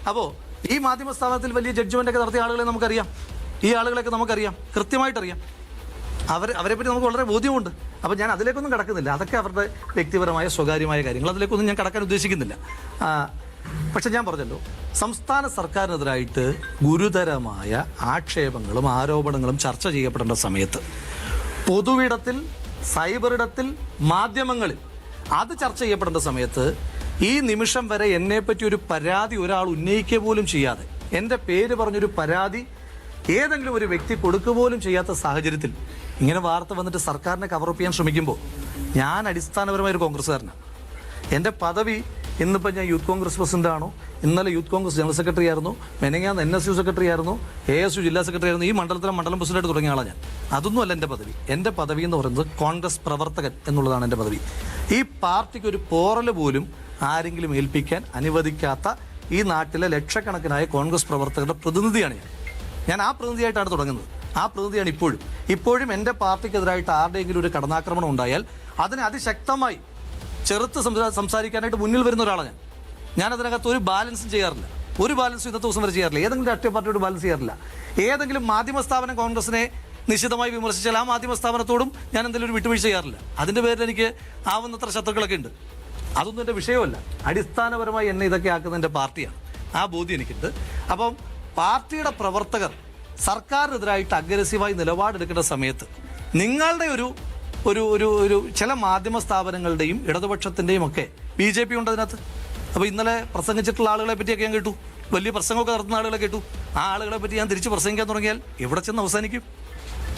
അപ്പോൾ ഈ മാധ്യമ സ്ഥാപനത്തിൽ വലിയ ജഡ്ജ്മെന്റ് ഒക്കെ നടത്തിയ ആളുകളെ നമുക്കറിയാം. ഈ ആളുകളെയൊക്കെ നമുക്കറിയാം കൃത്യമായിട്ടറിയാം. അവർ അവരെ പറ്റി നമുക്ക് വളരെ ബോധ്യമുണ്ട്. അപ്പോൾ ഞാൻ അതിലേക്കൊന്നും കടക്കുന്നില്ല. അതൊക്കെ അവരുടെ വ്യക്തിപരമായ സ്വകാര്യമായ കാര്യങ്ങൾ. അതിലേക്കൊന്നും ഞാൻ കടക്കാൻ ഉദ്ദേശിക്കുന്നില്ല. പക്ഷെ ഞാൻ പറഞ്ഞല്ലോ സംസ്ഥാന സർക്കാരിനെതിരായിട്ട് ഗുരുതരമായ ആക്ഷേപങ്ങളും ആരോപണങ്ങളും ചർച്ച ചെയ്യപ്പെടേണ്ട സമയത്ത് പൊതുവിടത്തിൽ സൈബറിടത്തിൽ മാധ്യമങ്ങളിൽ അത് ചർച്ച ചെയ്യപ്പെടേണ്ട സമയത്ത് ഈ നിമിഷം വരെ എന്നെപ്പറ്റി ഒരു പരാതി ഒരാൾ ഉന്നയിക്കുക പോലും ചെയ്യാതെ എന്റെ പേര് പറഞ്ഞൊരു പരാതി ഏതെങ്കിലും ഒരു വ്യക്തി കൊടുക്കുക പോലും ചെയ്യാത്ത സാഹചര്യത്തിൽ ഇങ്ങനെ വാർത്ത വന്നിട്ട് സർക്കാരിനെ കവറപ്പ് ചെയ്യാൻ ശ്രമിക്കുമ്പോൾ ഞാൻ അടിസ്ഥാനപരമായ ഒരു കോൺഗ്രസ്സുകാരനാണ് എന്റെ പദവി ഇന്നിപ്പോൾ ഞാൻ യൂത്ത് കോൺഗ്രസ് പ്രസിഡന്റ് ആണോ? ഇന്നലെ യൂത്ത് കോൺഗ്രസ് ജനറൽ സെക്രട്ടറി ആയിരുന്നു. മെനങ്ങാന്ന് എൻ എസ് യു സെക്രട്ടറി ആയിരുന്നു. എ എസ് യു ജില്ലാ സെക്രട്ടറി ആയിരുന്നു. ഈ മണ്ഡലത്തിലെ മണ്ഡലം പ്രസിഡന്റായിട്ട് തുടങ്ങിയ ആളാണ് ഞാൻ. അതൊന്നും അല്ല എന്റെ പദവി. എന്റെ പദവി എന്ന് പറയുന്നത് കോൺഗ്രസ് പ്രവർത്തകൻ എന്നുള്ളതാണ് എന്റെ പദവി. ഈ പാർട്ടിക്ക് ഒരു പോറൽ പോലും ആരെങ്കിലും ഏൽപ്പിക്കാൻ അനുവദിക്കാത്ത ഈ നാട്ടിലെ ലക്ഷക്കണക്കിനായ കോൺഗ്രസ് പ്രവർത്തകരുടെ പ്രതിനിധിയാണ് ഞാൻ. ഞാൻ ആ പ്രതിനിധിയായിട്ടാണ് തുടങ്ങുന്നത്. ആ പ്രതിനിധിയാണ് ഇപ്പോഴും. ഇപ്പോഴും എന്റെ പാർട്ടിക്കെതിരായിട്ട് ആരുടെയെങ്കിലും ഒരു കടന്നാക്രമണം ഉണ്ടായാൽ അതിനെ അതിശക്തമായി ചെറുത്ത് സംസാ- സംസാരിക്കാനായിട്ട് മുന്നിൽ വരുന്ന ഒരാളാണ് ഞാൻ. ഞാൻ അതിനകത്ത് ഒരു ബാലൻസും ചെയ്യാറില്ല. ഒരു ബാലൻസും ഇന്നത്തെ ദിവസം വരെ ചെയ്യാറില്ല. ഏതെങ്കിലും രാഷ്ട്രീയ പാർട്ടിയോട് ബാലൻസ് ചെയ്യാറില്ല. ഏതെങ്കിലും മാധ്യമ സ്ഥാപനം കോൺഗ്രസിനെ നിശ്ചിതമായി വിമർശിച്ചാൽ ആ മാധ്യമ സ്ഥാപനത്തോടും ഞാൻ എന്തെങ്കിലും ഒരു വിട്ടുവീഴ്ച ചെയ്യാറില്ല. അതിന്റെ പേരിൽ എനിക്ക് ആവുന്നത്ര ശത്രുക്കളൊക്കെ ഉണ്ട്. അതൊന്നും എന്റെ വിഷയമല്ല. അടിസ്ഥാനപരമായി എന്നെ ഇതൊക്കെ ആക്കുന്ന എന്റെ പാർട്ടിയാണ്. ആ ബോധ്യം എനിക്കുണ്ട്. അപ്പം പാർട്ടിയുടെ പ്രവർത്തകർ സർക്കാരിനെതിരായിട്ട് അഗ്രസീവായി നിലപാടെടുക്കേണ്ട സമയത്ത് നിങ്ങളുടെ ഒരു ഒരു ഒരു ഒരു ചില മാധ്യമ സ്ഥാപനങ്ങളുടെയും ഇടതുപക്ഷത്തിന്റെയും ഒക്കെ ബി ജെ പി ഉണ്ട് അതിനകത്ത്. അപ്പോൾ ഇന്നലെ പ്രസംഗിച്ചിട്ടുള്ള ആളുകളെ പറ്റിയൊക്കെ ഞാൻ കേട്ടു. വലിയ പ്രസംഗമൊക്കെ നടത്തുന്ന ആളുകളെ കേട്ടു. ആ ആളുകളെ പറ്റി ഞാൻ തിരിച്ച് പ്രസംഗിക്കാൻ തുടങ്ങിയാൽ എവിടെ ചെന്ന് അവസാനിക്കും?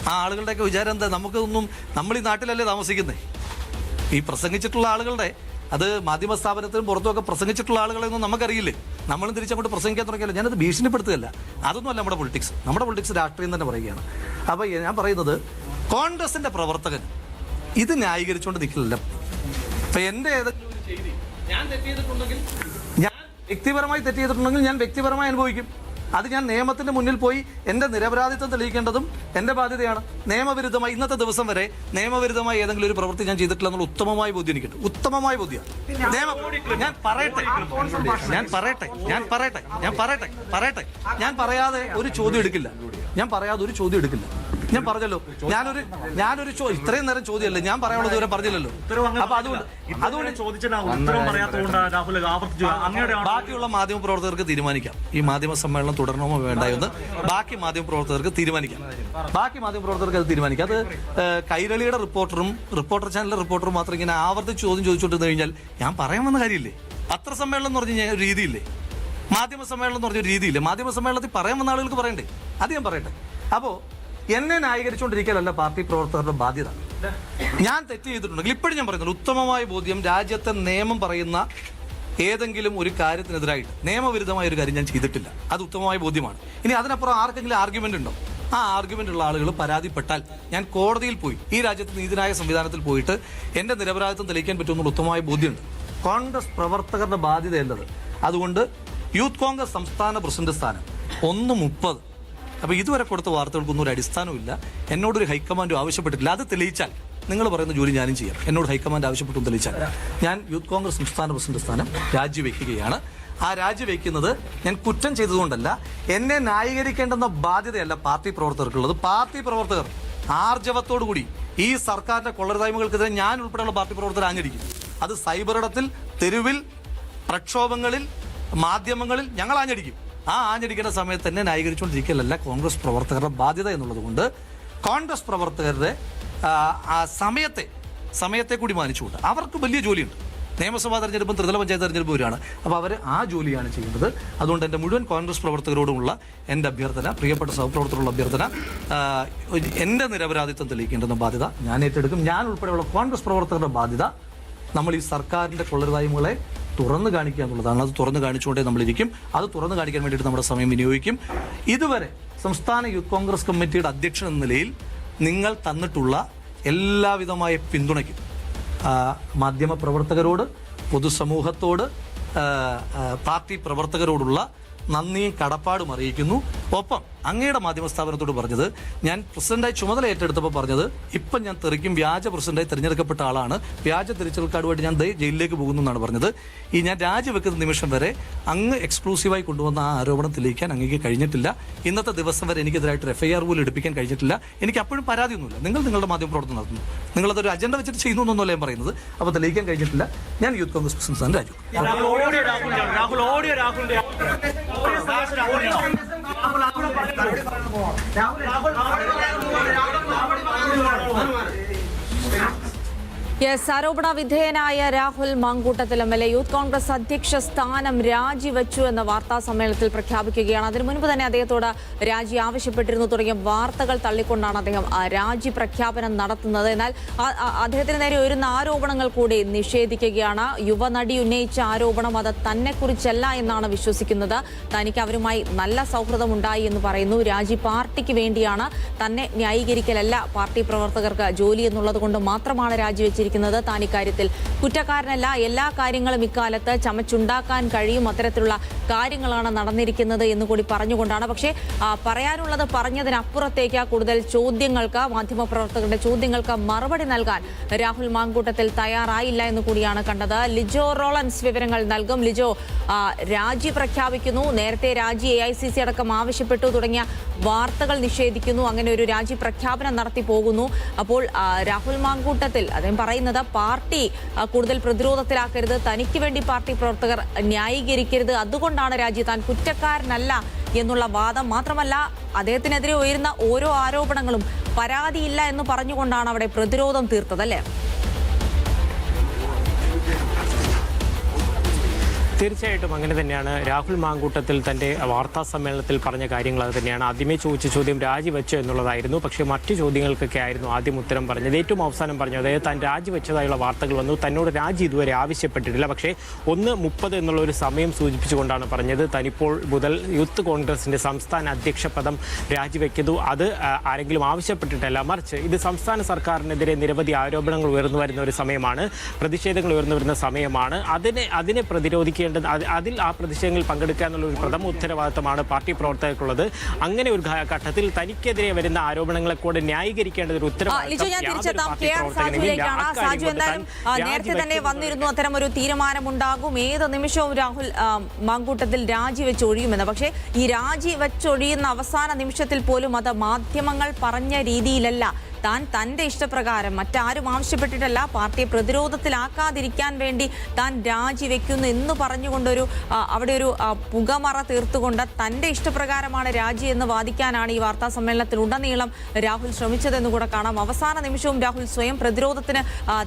ആ ആളുകളുടെയൊക്കെ വിചാരം എന്താ? നമുക്കൊന്നും നമ്മൾ ഈ നാട്ടിലല്ലേ താമസിക്കുന്നത് ഈ പ്രസംഗിച്ചിട്ടുള്ള ആളുകളുടെ അത് മാധ്യമ സ്ഥാപനത്തിനും പുറത്തുമൊക്കെ പ്രസംഗിച്ചിട്ടുള്ള ആളുകളെയൊന്നും നമുക്കറിയില്ലേ? നമ്മളും തിരിച്ചങ്ങോട്ട് പ്രസംഗിക്കാൻ തുടങ്ങിയല്ലോ. ഞാനത് ഭീഷണിപ്പെടുത്തുകയല്ല. അതൊന്നുമല്ല നമ്മുടെ പൊളിറ്റിക്സ് നമ്മുടെ പൊളിറ്റിക്സ് രാഷ്ട്രീയം തന്നെ പറയുകയാണ്. അപ്പോൾ ഞാൻ പറയുന്നത് കോൺഗ്രസിന്റെ പ്രവർത്തകൻ ഇത് ന്യായീകരിച്ചുകൊണ്ട് നിൽക്കില്ല അപ്പൊ എന്റെ ഏതെങ്കിലും ഞാൻ ഞാൻ വ്യക്തിപരമായി തെറ്റ് ചെയ്തിട്ടുണ്ടെങ്കിൽ ഞാൻ വ്യക്തിപരമായി അനുഭവിക്കും. അത് ഞാൻ നിയമത്തിന്റെ മുന്നിൽ പോയി എന്റെ നിരപരാധിത്വം തെളിയിക്കേണ്ടതും എന്റെ ബാധ്യതയാണ്. നിയമവിരുദ്ധമായി ഇന്നത്തെ ദിവസം വരെ നിയമവിരുദ്ധമായി ഏതെങ്കിലും ഒരു പ്രവൃത്തി ഞാൻ ചെയ്തിട്ടില്ല ഉത്തമമായ ബോധ്യം എനിക്കുണ്ട്. ഉത്തമമായ ബോധ്യം നിയമം ഞാൻ പറയട്ടെ. ഞാൻ പറയട്ടെ. ഞാൻ പറയട്ടെ. ഞാൻ പറയട്ടെ. പറയട്ടെ. ഞാൻ പറയാതെ ഒരു ചോദ്യം എടുക്കില്ല. ഞാൻ പറയാതെ ഒരു ചോദ്യം എടുക്കില്ല. ഞാൻ പറഞ്ഞല്ലോ. ഞാനൊരു ഞാനൊരു ഇത്രയും നേരം ചോദ്യമല്ലേ? ഞാൻ പറയാനുള്ളത് ഇവരെ പറഞ്ഞില്ലല്ലോ. അപ്പൊ അതുകൊണ്ട് അതുകൊണ്ട് ബാക്കിയുള്ള മാധ്യമ പ്രവർത്തകർക്ക് തീരുമാനിക്കാം. ഈ മാധ്യമ സമ്മേളനം തുടരണമോ എന്ന് ബാക്കി മാധ്യമ പ്രവർത്തകർക്ക് തീരുമാനിക്കാം. ബാക്കി മാധ്യമ പ്രവർത്തകർക്ക് അത് തീരുമാനിക്കാം. അത് കൈരളിയുടെ റിപ്പോർട്ടറും റിപ്പോർട്ടർ ചാനലിലെ റിപ്പോർട്ടറും മാത്രം ഇങ്ങനെ ആവർത്തിച്ച് ചോദ്യം ചോദിച്ചുകൊണ്ടിരുന്നു കഴിഞ്ഞാൽ ഞാൻ പറയാൻ വന്ന കാര്യമില്ലേ പത്രസമ്മേളനം എന്ന് പറഞ്ഞു കഴിഞ്ഞാൽ ഒരു രീതിയില്ലേ? മാധ്യമ സമ്മേളനം എന്ന് പറഞ്ഞൊരു രീതിയില്ലേ? മാധ്യമ സമ്മേളനത്തിൽ പറയാൻ വന്ന ആളുകൾക്ക് പറയണ്ടേ? അത് ഞാൻ പറയട്ടെ. അപ്പോ എന്നെ ന്യായീകരിച്ചുകൊണ്ടിരിക്കലല്ല പാർട്ടി പ്രവർത്തകരുടെ ബാധ്യത. ഞാൻ തെറ്റ് ചെയ്തിട്ടുണ്ടെങ്കിൽ ഇപ്പോഴും ഞാൻ പറയുന്നത് ഉത്തമമായ ബോധ്യം രാജ്യത്തെ നിയമം പറയുന്ന ഏതെങ്കിലും ഒരു കാര്യത്തിനെതിരായിട്ട് നിയമവിരുദ്ധമായ ഒരു കാര്യം ഞാൻ ചെയ്തിട്ടില്ല. അത് ഉത്തമമായ ബോധ്യമാണ്. ഇനി അതിനപ്പുറം ആർക്കെങ്കിലും ആർഗ്യുമെന്റ് ഉണ്ടോ? ആ ആർഗ്യുമെന്റ് ഉള്ള ആളുകൾ പരാതിപ്പെട്ടാൽ ഞാൻ കോടതിയിൽ പോയി ഈ രാജ്യത്ത് നീതിന്യായ സംവിധാനത്തിൽ പോയിട്ട് എന്റെ നിരപരാധിത്വം തെളിയിക്കാൻ പറ്റുമെന്നുള്ള ഉത്തമമായ ബോധ്യമുണ്ട്. കോൺഗ്രസ് പ്രവർത്തകരുടെ ബാധ്യതയല്ലത്. അതുകൊണ്ട് യൂത്ത് കോൺഗ്രസ് സംസ്ഥാന പ്രസിഡന്റ് സ്ഥാനം. ഒന്ന് മുപ്പത്. അപ്പോൾ ഇതുവരെ കൊടുത്ത വാർത്തകൾക്കൊന്നും ഒരു അടിസ്ഥാനമില്ല എന്നോടൊരു ഹൈക്കമാൻഡ് ആവശ്യപ്പെട്ടിട്ടില്ല. അത് തെളിയിച്ചാൽ നിങ്ങൾ പറയുന്ന ജോലി ഞാനും ചെയ്യാം. എന്നോട് ഹൈക്കമാൻഡ് ആവശ്യപ്പെട്ടു തെളിയിച്ചാൽ ഞാൻ യൂത്ത് കോൺഗ്രസ് സംസ്ഥാന പ്രസിഡന്റ് സ്ഥാനം രാജിവെക്കുകയാണ്. ആ രാജിവെക്കുന്നത് ഞാൻ കുറ്റം ചെയ്തതുകൊണ്ടല്ല എന്നെ ന്യായീകരിക്കേണ്ടെന്ന ബാധ്യതയല്ല പാർട്ടി പ്രവർത്തകർക്കുള്ളത്. പാർട്ടി പ്രവർത്തകർ ആർജവത്തോടു കൂടി ഈ സർക്കാരിന്റെ കൊള്ളരുതായ്മകൾക്കെതിരെ ഞാൻ ഉൾപ്പെടെയുള്ള പാർട്ടി പ്രവർത്തകർ ആഞ്ഞടിക്കും. അത് സൈബർ ഇടത്തിൽ തെരുവിൽ പ്രക്ഷോഭങ്ങളിൽ മാധ്യമങ്ങളിൽ ഞങ്ങൾ ആഞ്ഞടിക്കും. ആ ആഞ്ഞടിക്കേണ്ട സമയത്ത് തന്നെ ന്യായീകരിച്ചുകൊണ്ടിരിക്കലല്ല കോൺഗ്രസ് പ്രവർത്തകരുടെ ബാധ്യത എന്നുള്ളത് കൊണ്ട് കോൺഗ്രസ് പ്രവർത്തകരുടെ ആ, സമയത്തെ സമയത്തെ കൂടി മാനിച്ചുകൊണ്ട് അവർക്ക് വലിയ ജോലിയുണ്ട്. നിയമസഭാ തെരഞ്ഞെടുപ്പും ത്രിതല പഞ്ചായത്ത് തെരഞ്ഞെടുപ്പും വരികയാണ്. അപ്പോൾ അവർ ആ ജോലിയാണ് ചെയ്യുന്നത്. അതുകൊണ്ട് എന്റെ മുഴുവൻ കോൺഗ്രസ് പ്രവർത്തകരോടുമുള്ള എന്റെ അഭ്യർത്ഥന പ്രിയപ്പെട്ട സഹപ്രവർത്തകരുള്ള അഭ്യർത്ഥന എന്റെ നിരപരാധിത്വം തെളിയിക്കേണ്ടുന്ന ബാധ്യത ഞാൻ ഏറ്റെടുക്കും. ഞാൻ ഉൾപ്പെടെയുള്ള കോൺഗ്രസ് പ്രവർത്തകരുടെ ബാധ്യത നമ്മൾ ഈ സർക്കാരിന്റെ കൊള്ളരുതായ്മകളെ തുറന്നു കാണിക്കുക എന്നുള്ളതാണ്. അത് തുറന്നു കാണിച്ചുകൊണ്ടേ നമ്മളിരിക്കും. അത് തുറന്നു കാണിക്കാൻ വേണ്ടിയിട്ട് നമ്മുടെ സമയം വിനിയോഗിക്കും. ഇതുവരെ സംസ്ഥാന യൂത്ത് കോൺഗ്രസ് കമ്മിറ്റിയുടെ അധ്യക്ഷൻ എന്ന നിലയിൽ നിങ്ങൾ തന്നിട്ടുള്ള എല്ലാവിധമായ പിന്തുണയ്ക്കും. മാധ്യമ പ്രവർത്തകരോട് പൊതുസമൂഹത്തോട് പാർട്ടി പ്രവർത്തകരോടുള്ള നന്ദിയും കടപ്പാടും അറിയിക്കുന്നു. ഒപ്പം അങ്ങയുടെ മാധ്യമ സ്ഥാപനത്തോട് പറഞ്ഞത് ഞാൻ പ്രസിഡന്റായി ചുമതല ഏറ്റെടുത്തപ്പോൾ പറഞ്ഞത് ഇപ്പം ഞാൻ തെറിക്കും വ്യാജ പ്രസിഡന്റായി തിരഞ്ഞെടുക്കപ്പെട്ട ആളാണ് വ്യാജ തിരിച്ചൽ കാർഡുമായിട്ട് ഞാൻ ജയിലിലേക്ക് പോകുന്നു എന്നാണ് പറഞ്ഞത്. ഈ ഞാൻ രാജിവെക്കുന്ന നിമിഷം വരെ അങ്ങ് എക്സ്ക്ലൂസീവായി കൊണ്ടുവന്ന ആ ആരോപണം തെളിയിക്കാൻ അങ്ങേക്ക് കഴിഞ്ഞിട്ടില്ല. ഇന്നത്തെ ദിവസം വരെ എനിക്കെതിരായിട്ട് ഒരു എഫ്ഐആർ പോലും എടുപ്പിക്കാൻ കഴിഞ്ഞിട്ടില്ല. എനിക്ക് അപ്പോഴും പരാതിയൊന്നുമില്ല. നിങ്ങൾ നിങ്ങളുടെ മാധ്യമ പ്രവർത്തനം നടത്തുന്നു. നിങ്ങളതൊരു അജണ്ട വെച്ചിട്ട് ചെയ്യുന്നു എന്നല്ല ഞാൻ പറയുന്നത്. അപ്പോൾ തെളിയിക്കാൻ കഴിഞ്ഞിട്ടില്ല. ഞാൻ youth Congress president Raju Rahul ഓടിയ രാഹുലിന്റെ രാഹുൽ ഓടിയ രാഹുൽ രാഹുൽ രാഹുൽ രാഹുലിന്റെ യെസ് ആരോപണ വിധേയനായ Rahul Mankoottathil M L A youth Congress അധ്യക്ഷ സ്ഥാനം രാജിവെച്ചു എന്ന വാർത്താ സമ്മേളനത്തിൽ പ്രഖ്യാപിക്കുകയാണ്. അതിനു മുൻപ് തന്നെ അദ്ദേഹത്തോട് രാജി ആവശ്യപ്പെട്ടിരുന്നു തുടങ്ങിയ വാർത്തകൾ തള്ളിക്കൊണ്ടാണ് അദ്ദേഹം രാജി പ്രഖ്യാപനം നടത്തുന്നത്. എന്നാൽ അദ്ദേഹത്തിന് നേരെ ഉയരുന്ന ആരോപണങ്ങൾ കൂടി നിഷേധിക്കുകയാണ്. യുവനടി ഉന്നയിച്ച ആരോപണം അത് തന്നെക്കുറിച്ചല്ല എന്നാണ് വിശ്വസിക്കുന്നത്. തനിക്ക് അവരുമായി നല്ല സൗഹൃദമുണ്ടായി എന്ന് പറയുന്നു. രാജി പാർട്ടിക്ക് വേണ്ടിയാണ്. തന്നെ ന്യായീകരിക്കലല്ല. പാർട്ടി പ്രവർത്തകർക്ക് ജോലി എന്നുള്ളത് കൊണ്ട് മാത്രമാണ് രാജിവെച്ചിരിക്കുന്നത്. താൻ ഇക്കാര്യത്തിൽ. കുറ്റക്കാരനല്ല എല്ലാ കാര്യങ്ങളും ഇക്കാലത്ത് ചമച്ചുണ്ടാക്കാൻ കഴിയും അത്തരത്തിലുള്ള കാര്യങ്ങളാണ് നടന്നിരിക്കുന്നത് എന്ന് കൂടി പറഞ്ഞുകൊണ്ടാണ്. പക്ഷേ പറയാനുള്ളത് പറഞ്ഞതിനപ്പുറത്തേക്ക് കൂടുതൽ ചോദ്യങ്ങൾക്ക് മാധ്യമപ്രവർത്തകരുടെ ചോദ്യങ്ങൾക്ക് മറുപടി നൽകാൻ രാഹുൽ മാങ്കൂട്ടത്തിൽ തയ്യാറായില്ല എന്ന് കൂടിയാണ് കണ്ടത്. ലിജോ റോളൻസ് വിവരങ്ങൾ നൽകും. ലിജോ രാജി പ്രഖ്യാപിക്കുന്നു. നേരത്തെ രാജി എ ഐ സി സി അടക്കം ആവശ്യപ്പെട്ടു തുടങ്ങിയ വാർത്തകൾ നിഷേധിക്കുന്നു. അങ്ങനെ ഒരു രാജി പ്രഖ്യാപനം നടത്തി പോകുന്നു. അപ്പോൾ രാഹുൽ മാങ്കൂട്ടത്തിൽ അദ്ദേഹം പറയുന്നത് പാർട്ടി കൂടുതൽ പ്രതിരോധത്തിലാക്കരുത്. തനിക്ക് വേണ്ടി പാർട്ടി പ്രവർത്തകർ ന്യായീകരിക്കരുത്. അതുകൊണ്ടാണ് രാജി താൻ കുറ്റക്കാരനല്ല എന്നുള്ള വാദം. മാത്രമല്ല അദ്ദേഹത്തിനെതിരെ ഉയരുന്ന ഓരോ ആരോപണങ്ങളും പരാതിയില്ല എന്ന് പറഞ്ഞുകൊണ്ടാണ് അവിടെ പ്രതിരോധം തീർത്തത് അല്ലേ? തീർച്ചയായിട്ടും അങ്ങനെ തന്നെയാണ്. രാഹുൽ മാങ്കൂട്ടത്തിൽ തന്റെ വാർത്താ സമ്മേളനത്തിൽ പറഞ്ഞ കാര്യങ്ങൾ അത് തന്നെയാണ്. ആദ്യമേ ചോദിച്ച ചോദ്യം രാജിവെച്ചോ എന്നുള്ളതായിരുന്നു. പക്ഷേ മറ്റു ചോദ്യങ്ങൾക്കൊക്കെ ആയിരുന്നു ആദ്യം ഉത്തരം പറഞ്ഞത്. ഏറ്റവും അവസാനം പറഞ്ഞു. അതായത് താൻ രാജിവെച്ചതായുള്ള വാർത്തകൾ വന്നു. തന്നോട് രാജി ഇതുവരെ ആവശ്യപ്പെട്ടിട്ടില്ല. പക്ഷേ ഒന്ന് മുപ്പത് എന്നുള്ള ഒരു സമയം സൂചിപ്പിച്ചുകൊണ്ടാണ് പറഞ്ഞത്. തനിപ്പോൾ മുതൽ യൂത്ത് കോൺഗ്രസിന്റെ സംസ്ഥാന അധ്യക്ഷ പദം രാജിവെക്കുന്നു. അത് ആരെങ്കിലും ആവശ്യപ്പെട്ടിട്ടല്ല. മറിച്ച് ഇത് സംസ്ഥാന സർക്കാരിനെതിരെ നിരവധി ആരോപണങ്ങൾ ഉയർന്നു വരുന്ന ഒരു സമയമാണ്. പ്രതിഷേധങ്ങൾ ഉയർന്നു വരുന്ന സമയമാണ്. അതിനെ അതിനെ പ്രതിരോധിക്കേണ്ട പ്രതിഷേധിക്കേണ്ടത് അത് അതിൽ ആ പ്രതിഷേധങ്ങളിൽ പങ്കെടുക്കുക എന്നുള്ള ഒരു പ്രഥമ ഉത്തരവാദിത്തമാണ് പാർട്ടി പ്രവർത്തകർക്കുള്ളത്. അങ്ങനെ ഒരു ഘട്ടത്തിൽ തനിക്കെതിരെ വരുന്ന ആരോപണങ്ങളെ കൂടെ ന്യായീകരിക്കേണ്ട ഒരു ആ, നേരത്തെ തന്നെ വന്നിരുന്നു. അത്തരം ഒരു തീരുമാനമുണ്ടാകും. ഏത് നിമിഷവും രാഹുൽ മങ്കൂട്ടത്തിൽ ഒഴിയുമെന്ന് പക്ഷേ ഈ രാജി വെച്ചൊഴിയുന്ന അവസാന നിമിഷത്തിൽ പോലും അത് മാധ്യമങ്ങൾ പറഞ്ഞ രീതിയിലല്ല. താൻ തന്റെ ഇഷ്ടപ്രകാരം മറ്റാരും ആവശ്യപ്പെട്ടിട്ടല്ല പാർട്ടിയെ പ്രതിരോധത്തിലാക്കാതിരിക്കാൻ വേണ്ടി താൻ രാജിവെക്കുന്നു എന്ന് പറഞ്ഞുകൊണ്ടൊരു അവിടെ ഒരു പുകമറ തീർത്തുകൊണ്ട് തന്റെ ഇഷ്ടപ്രകാരമാണ് രാജി എന്ന് വാദിക്കാനാണ് ഈ വാർത്താ സമ്മേളനത്തിൽ ഉടനീളം രാഹുൽ ശ്രമിച്ചതെന്ന് കൂടെ കാണാം. അവസാന നിമിഷവും രാഹുൽ സ്വയം പ്രതിരോധത്തിന്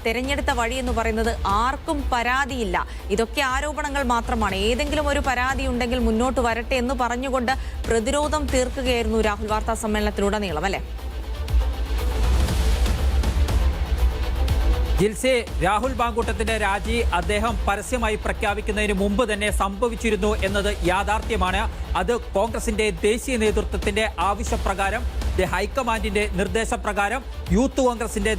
തെരഞ്ഞെടുത്ത വഴി എന്ന് പറയുന്നത് ആർക്കും പരാതിയില്ല. ഇതൊക്കെ ആരോപണങ്ങൾ മാത്രമാണ്. ഏതെങ്കിലും ഒരു പരാതി ഉണ്ടെങ്കിൽ മുന്നോട്ട് വരട്ടെ എന്ന് പറഞ്ഞുകൊണ്ട് പ്രതിരോധം തീർക്കുകയായിരുന്നു രാഹുൽ വാർത്താ സമ്മേളനത്തിലുടനീളം അല്ലേ? ജിൽസെ രാഹുൽ ബാങ്കൂട്ടത്തിന്റെ രാജി അദ്ദേഹം പരസ്യമായി പ്രഖ്യാപിക്കുന്നതിന് മുമ്പ് തന്നെ സംഭവിച്ചിരുന്നു എന്നത് യാഥാർത്ഥ്യമാണ്. അത് കോൺഗ്രസിന്റെ ദേശീയ നേതൃത്വത്തിന്റെ ആവശ്യപ്രകാരം ഹൈക്കമാൻഡിന്റെ നിർദ്ദേശപ്രകാരം യൂത്ത് കോൺഗ്രസിന്റെ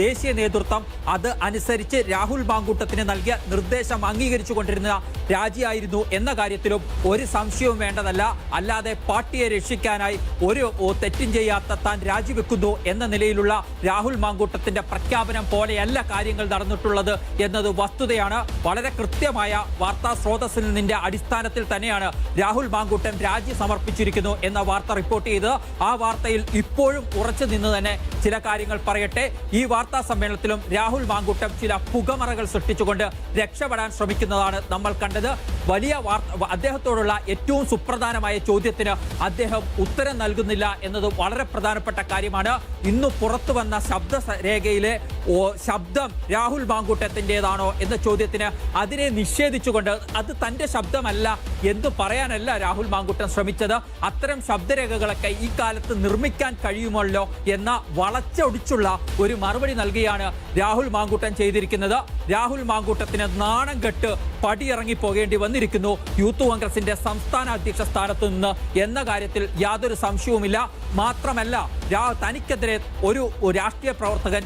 ദേശീയ നേതൃത്വം അത് അനുസരിച്ച് രാഹുൽ ബാങ്കൂട്ടത്തിന് നൽകിയ നിർദ്ദേശം അംഗീകരിച്ചുകൊണ്ടിരുന്ന രാജിയായിരുന്നു എന്ന കാര്യത്തിലും ഒരു സംശയവും വേണ്ടതല്ല. അല്ലാതെ പാർട്ടിയെ രക്ഷിക്കാനായി ഒരു തെറ്റും ചെയ്യാത്ത താൻ രാജിവെക്കുന്നു എന്ന നിലയിലുള്ള രാഹുൽ മാങ്കൂട്ടത്തിന്റെ പ്രഖ്യാപനം പോലെയല്ല കാര്യങ്ങൾ നടന്നിട്ടുള്ളത് എന്നത് വസ്തുതയാണ്. വളരെ കൃത്യമായ വാർത്താ സ്രോതസ്സിൽ നിന്നിന്റെ അടിസ്ഥാനത്തിൽ തന്നെയാണ് രാഹുൽ മാങ്കൂട്ടൻ രാജി സമർപ്പിച്ചിരിക്കുന്നു എന്ന വാർത്ത റിപ്പോർട്ട് ചെയ്ത് ആ വാർത്തയിൽ ഇപ്പോഴും ഉറച്ചു നിന്ന് തന്നെ ചില കാര്യങ്ങൾ പറയട്ടെ. ഈ വാർത്താ സമ്മേളനത്തിലും രാഹുൽ മാങ്കൂട്ടം ചില പുകമറകൾ സൃഷ്ടിച്ചുകൊണ്ട് രക്ഷപ്പെടാൻ ശ്രമിക്കുന്നതാണ് നമ്മൾ കണ്ടത്. വലിയ അദ്ദേഹത്തോടുള്ള ഏറ്റവും സുപ്രധാനമായ ചോദ്യത്തിന് അദ്ദേഹം ഉത്തരം നൽകുന്നില്ല എന്നത് വളരെ പ്രധാനപ്പെട്ട കാര്യമാണ്. ഇന്ന് പുറത്തു വന്ന ശബ്ദ രേഖയിലെ ശബ്ദം രാഹുൽ മാങ്കൂട്ടത്തിന്റെതാണോ എന്ന ചോദ്യത്തിന് അതിനെ നിഷേധിച്ചുകൊണ്ട് അത് തന്റെ ശബ്ദമല്ല എന്ന് പറയാനല്ല രാഹുൽ മാങ്കൂട്ടം ശ്രമിച്ചത്. അത്തരം ശബ്ദരേഖകളൊക്കെ ഈ കാലത്ത് നിർമ്മിക്കാൻ കഴിയുമല്ലോ എന്ന വളച്ചൊടിച്ചുള്ള ഒരു മറുപടി നൽകിയാണ് രാഹുൽ മാങ്കൂട്ടം ചെയ്തിരിക്കുന്നത്. രാഹുൽ മാങ്കൂട്ടത്തിന് നാണം കെട്ട് പടിയിറങ്ങി പോകേണ്ടി വന്നിരിക്കുന്നു. യൂത്ത് കോൺഗ്രസിന്റെ സംസ്ഥാന അധ്യക്ഷ സ്ഥാനത്തു നിന്ന് എന്ന കാര്യത്തിൽ യാതൊരു സംശയവുമില്ല. മാത്രമല്ല തനിക്കെതിരെ ഒരു രാഷ്ട്രീയ പ്രവർത്തകൻ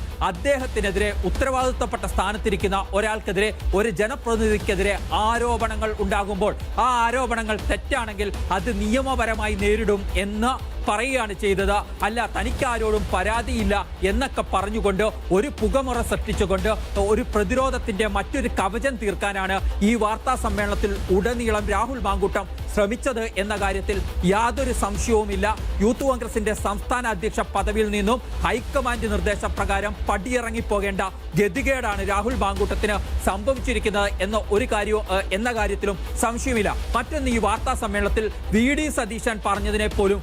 അദ്ദേഹത്തിനെതിരെ ഉത്തരവാദിത്തപ്പെട്ട സ്ഥാനത്തിരിക്കുന്ന ഒരാൾക്കെതിരെ ഒരു ജനപ്രതിനിധിക്കെതിരെ ആരോപണങ്ങൾ ഉണ്ടാകുമ്പോൾ ആ ആരോപണങ്ങൾ തെറ്റാണെങ്കിൽ അത് നിയമപരമായി നേരിടും എന്ന് പറയുകയാണ് ചെയ്തത്. അല്ല തനിക്കാരോടും പരാതിയില്ല എന്നൊക്കെ പറഞ്ഞുകൊണ്ട് ഒരു പുകമുറ സൃഷ്ടിച്ചുകൊണ്ട് ഒരു പ്രതിരോധത്തിന്റെ മറ്റൊരു കവചം തീർക്കാനാണ് ഈ വാർത്താ സമ്മേളനത്തിൽ ഉടനീളം രാഹുൽ മാങ്കൂട്ടം ശ്രമിച്ചത് എന്ന കാര്യത്തിൽ യാതൊരു സംശയവുമില്ല. യൂത്ത് കോൺഗ്രസിന്റെ സംസ്ഥാന അധ്യക്ഷ പദവിയിൽ നിന്നും ഹൈക്കമാൻഡ് നിർദ്ദേശപ്രകാരം പടിയിറങ്ങിപ്പോകേണ്ട ഗതികേടാണ് രാഹുൽ മാങ്കൂട്ടത്തിന് സംഭവിച്ചിരിക്കുന്നത് എന്ന ഒരു കാര്യവും എന്ന കാര്യത്തിലും സംശയമില്ല മറ്റൊന്ന് ഈ വാർത്താ സമ്മേളനത്തിൽ വി ഡി സതീശൻ പറഞ്ഞതിനെ പോലും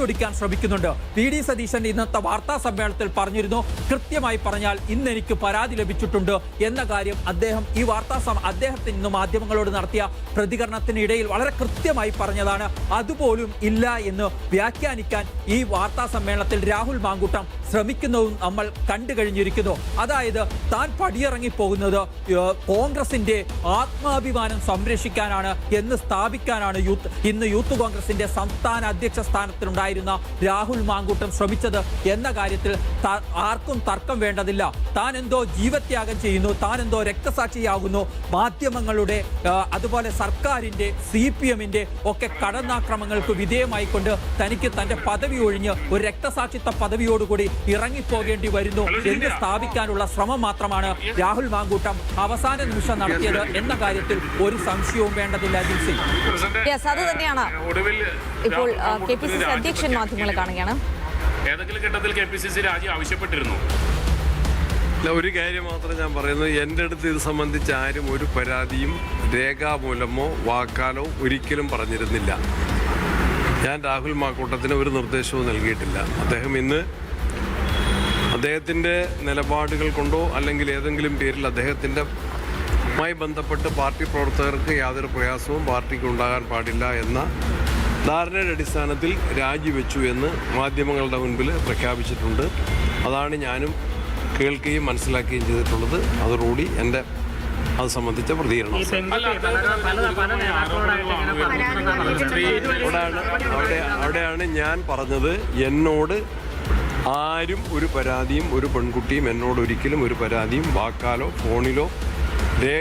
വളച്ചൊടിക്കാൻ ശ്രമിക്കുന്നുണ്ട്. വി ഡി സതീശൻ ഇന്നത്തെ വാർത്താ സമ്മേളനത്തിൽ പറഞ്ഞിരുന്നു കൃത്യമായി പറഞ്ഞാൽ ഇന്ന് എനിക്ക് പരാതി ലഭിച്ചിട്ടുണ്ട് എന്ന കാര്യം അദ്ദേഹം ഈ വാർത്താ അദ്ദേഹത്തിന് ഇന്ന് മാധ്യമങ്ങളോട് നടത്തിയ പ്രതികരണത്തിനിടയിൽ വളരെ കൃത്യമായി പറഞ്ഞതാണ്. അതുപോലും ഇല്ല എന്ന് വ്യാഖ്യാനിക്കാൻ ഈ വാർത്താ സമ്മേളനത്തിൽ രാഹുൽ മാങ്കൂട്ടം ശ്രമിക്കുന്നതും നമ്മൾ കണ്ടു കഴിഞ്ഞിരിക്കുന്നു. അതായത് താൻ പടിയിറങ്ങിപ്പോകുന്നത് കോൺഗ്രസിന്റെ ആത്മാഭിമാനം സംരക്ഷിക്കാനാണ് എന്ന് സ്ഥാപിക്കാനാണ് യൂത്ത് ഇന്ന് യൂത്ത് കോൺഗ്രസിന്റെ സംസ്ഥാന അധ്യക്ഷ സ്ഥാനത്തിലുണ്ടായിരുന്ന രാഹുൽ മാങ്കൂട്ടം ശ്രമിച്ചത് എന്ന കാര്യത്തിൽ ആർക്കും തർക്കം വേണ്ടതില്ല. താൻ എന്തോ ജീവത്യാഗം ചെയ്യുന്നു താൻ എന്തോ രക്തസാക്ഷിയാകുന്നു. മാധ്യമങ്ങളുടെ അതുപോലെ സർക്കാരിന്റെ സി പി എമ്മിന്റെ ഒക്കെ കടന്നാക്രമങ്ങൾക്ക് വിധേയമായിക്കൊണ്ട് തനിക്ക് തന്റെ പദവി ഒഴിഞ്ഞ് ഒരു രക്തസാക്ഷിത്വ പദവിയോടുകൂടി ഇറങ്ങിപ്പോകേണ്ടി വരുന്നു എന്ന് സ്ഥാപിക്കാനുള്ള ശ്രമം മാത്രമാണ് രാഹുൽ മാങ്കൂട്ടം അവസാന നിമിഷം നടത്തിയത് എന്ന കാര്യത്തിൽ ഒരു സംശയവും വേണ്ടതില്ല ജിൻസി. യെസ് അത് തന്നെയാണ്. ഒടുവിൽ ഇപ്പോൾ കെ പി സി അധ്യക്ഷൻ മാധ്യമങ്ങളെ കാണുകയാണ്. ഏതെങ്കിലും ഘട്ടത്തിൽ കെ പി സി സി രാജി ആവശ്യപ്പെട്ടിരുന്നു? അല്ല, ഒരു കാര്യം മാത്രം ഞാൻ പറയുന്നത് എന്റെ അടുത്ത് ഇത് സംബന്ധിച്ച് ആരും ഒരു പരാതിയും രേഖാമൂലമോ വാക്കാലോ ഒരിക്കലും പറഞ്ഞിരുന്നില്ല. ഞാൻ രാഹുൽ മാക്കൂട്ടത്തിന് ഒരു നിർദ്ദേശവും നൽകിയിട്ടില്ല. അദ്ദേഹം ഇന്ന് അദ്ദേഹത്തിന്റെ നിലപാടുകൾ കൊണ്ടോ അല്ലെങ്കിൽ ഏതെങ്കിലും പേരിൽ അദ്ദേഹത്തിന്റെ മായി ബന്ധപ്പെട്ട് പാർട്ടി പ്രവർത്തകർക്ക് യാതൊരു പ്രയാസവും പാർട്ടിക്ക് ഉണ്ടാകാൻ പാടില്ല എന്ന ധാരണയുടെ അടിസ്ഥാനത്തിൽ രാജിവെച്ചു എന്ന് മാധ്യമങ്ങളുടെ മുൻപിൽ പ്രഖ്യാപിച്ചിട്ടുണ്ട്. അതാണ് ഞാനും കേൾക്കുകയും മനസ്സിലാക്കുകയും ചെയ്തിട്ടുള്ളത്. അതോടുകൂടി എന്റെ അത് സംബന്ധിച്ച പ്രതികരണം. അവിടെയാണ് അവിടെ അവിടെയാണ് ഞാൻ പറഞ്ഞത് എന്നോട് ആരും ഒരു പരാതിയും ഒരു പെൺകുട്ടിയും എന്നോട് ഒരിക്കലും ഒരു പരാതിയും വാക്കാലോ ഫോണിലോ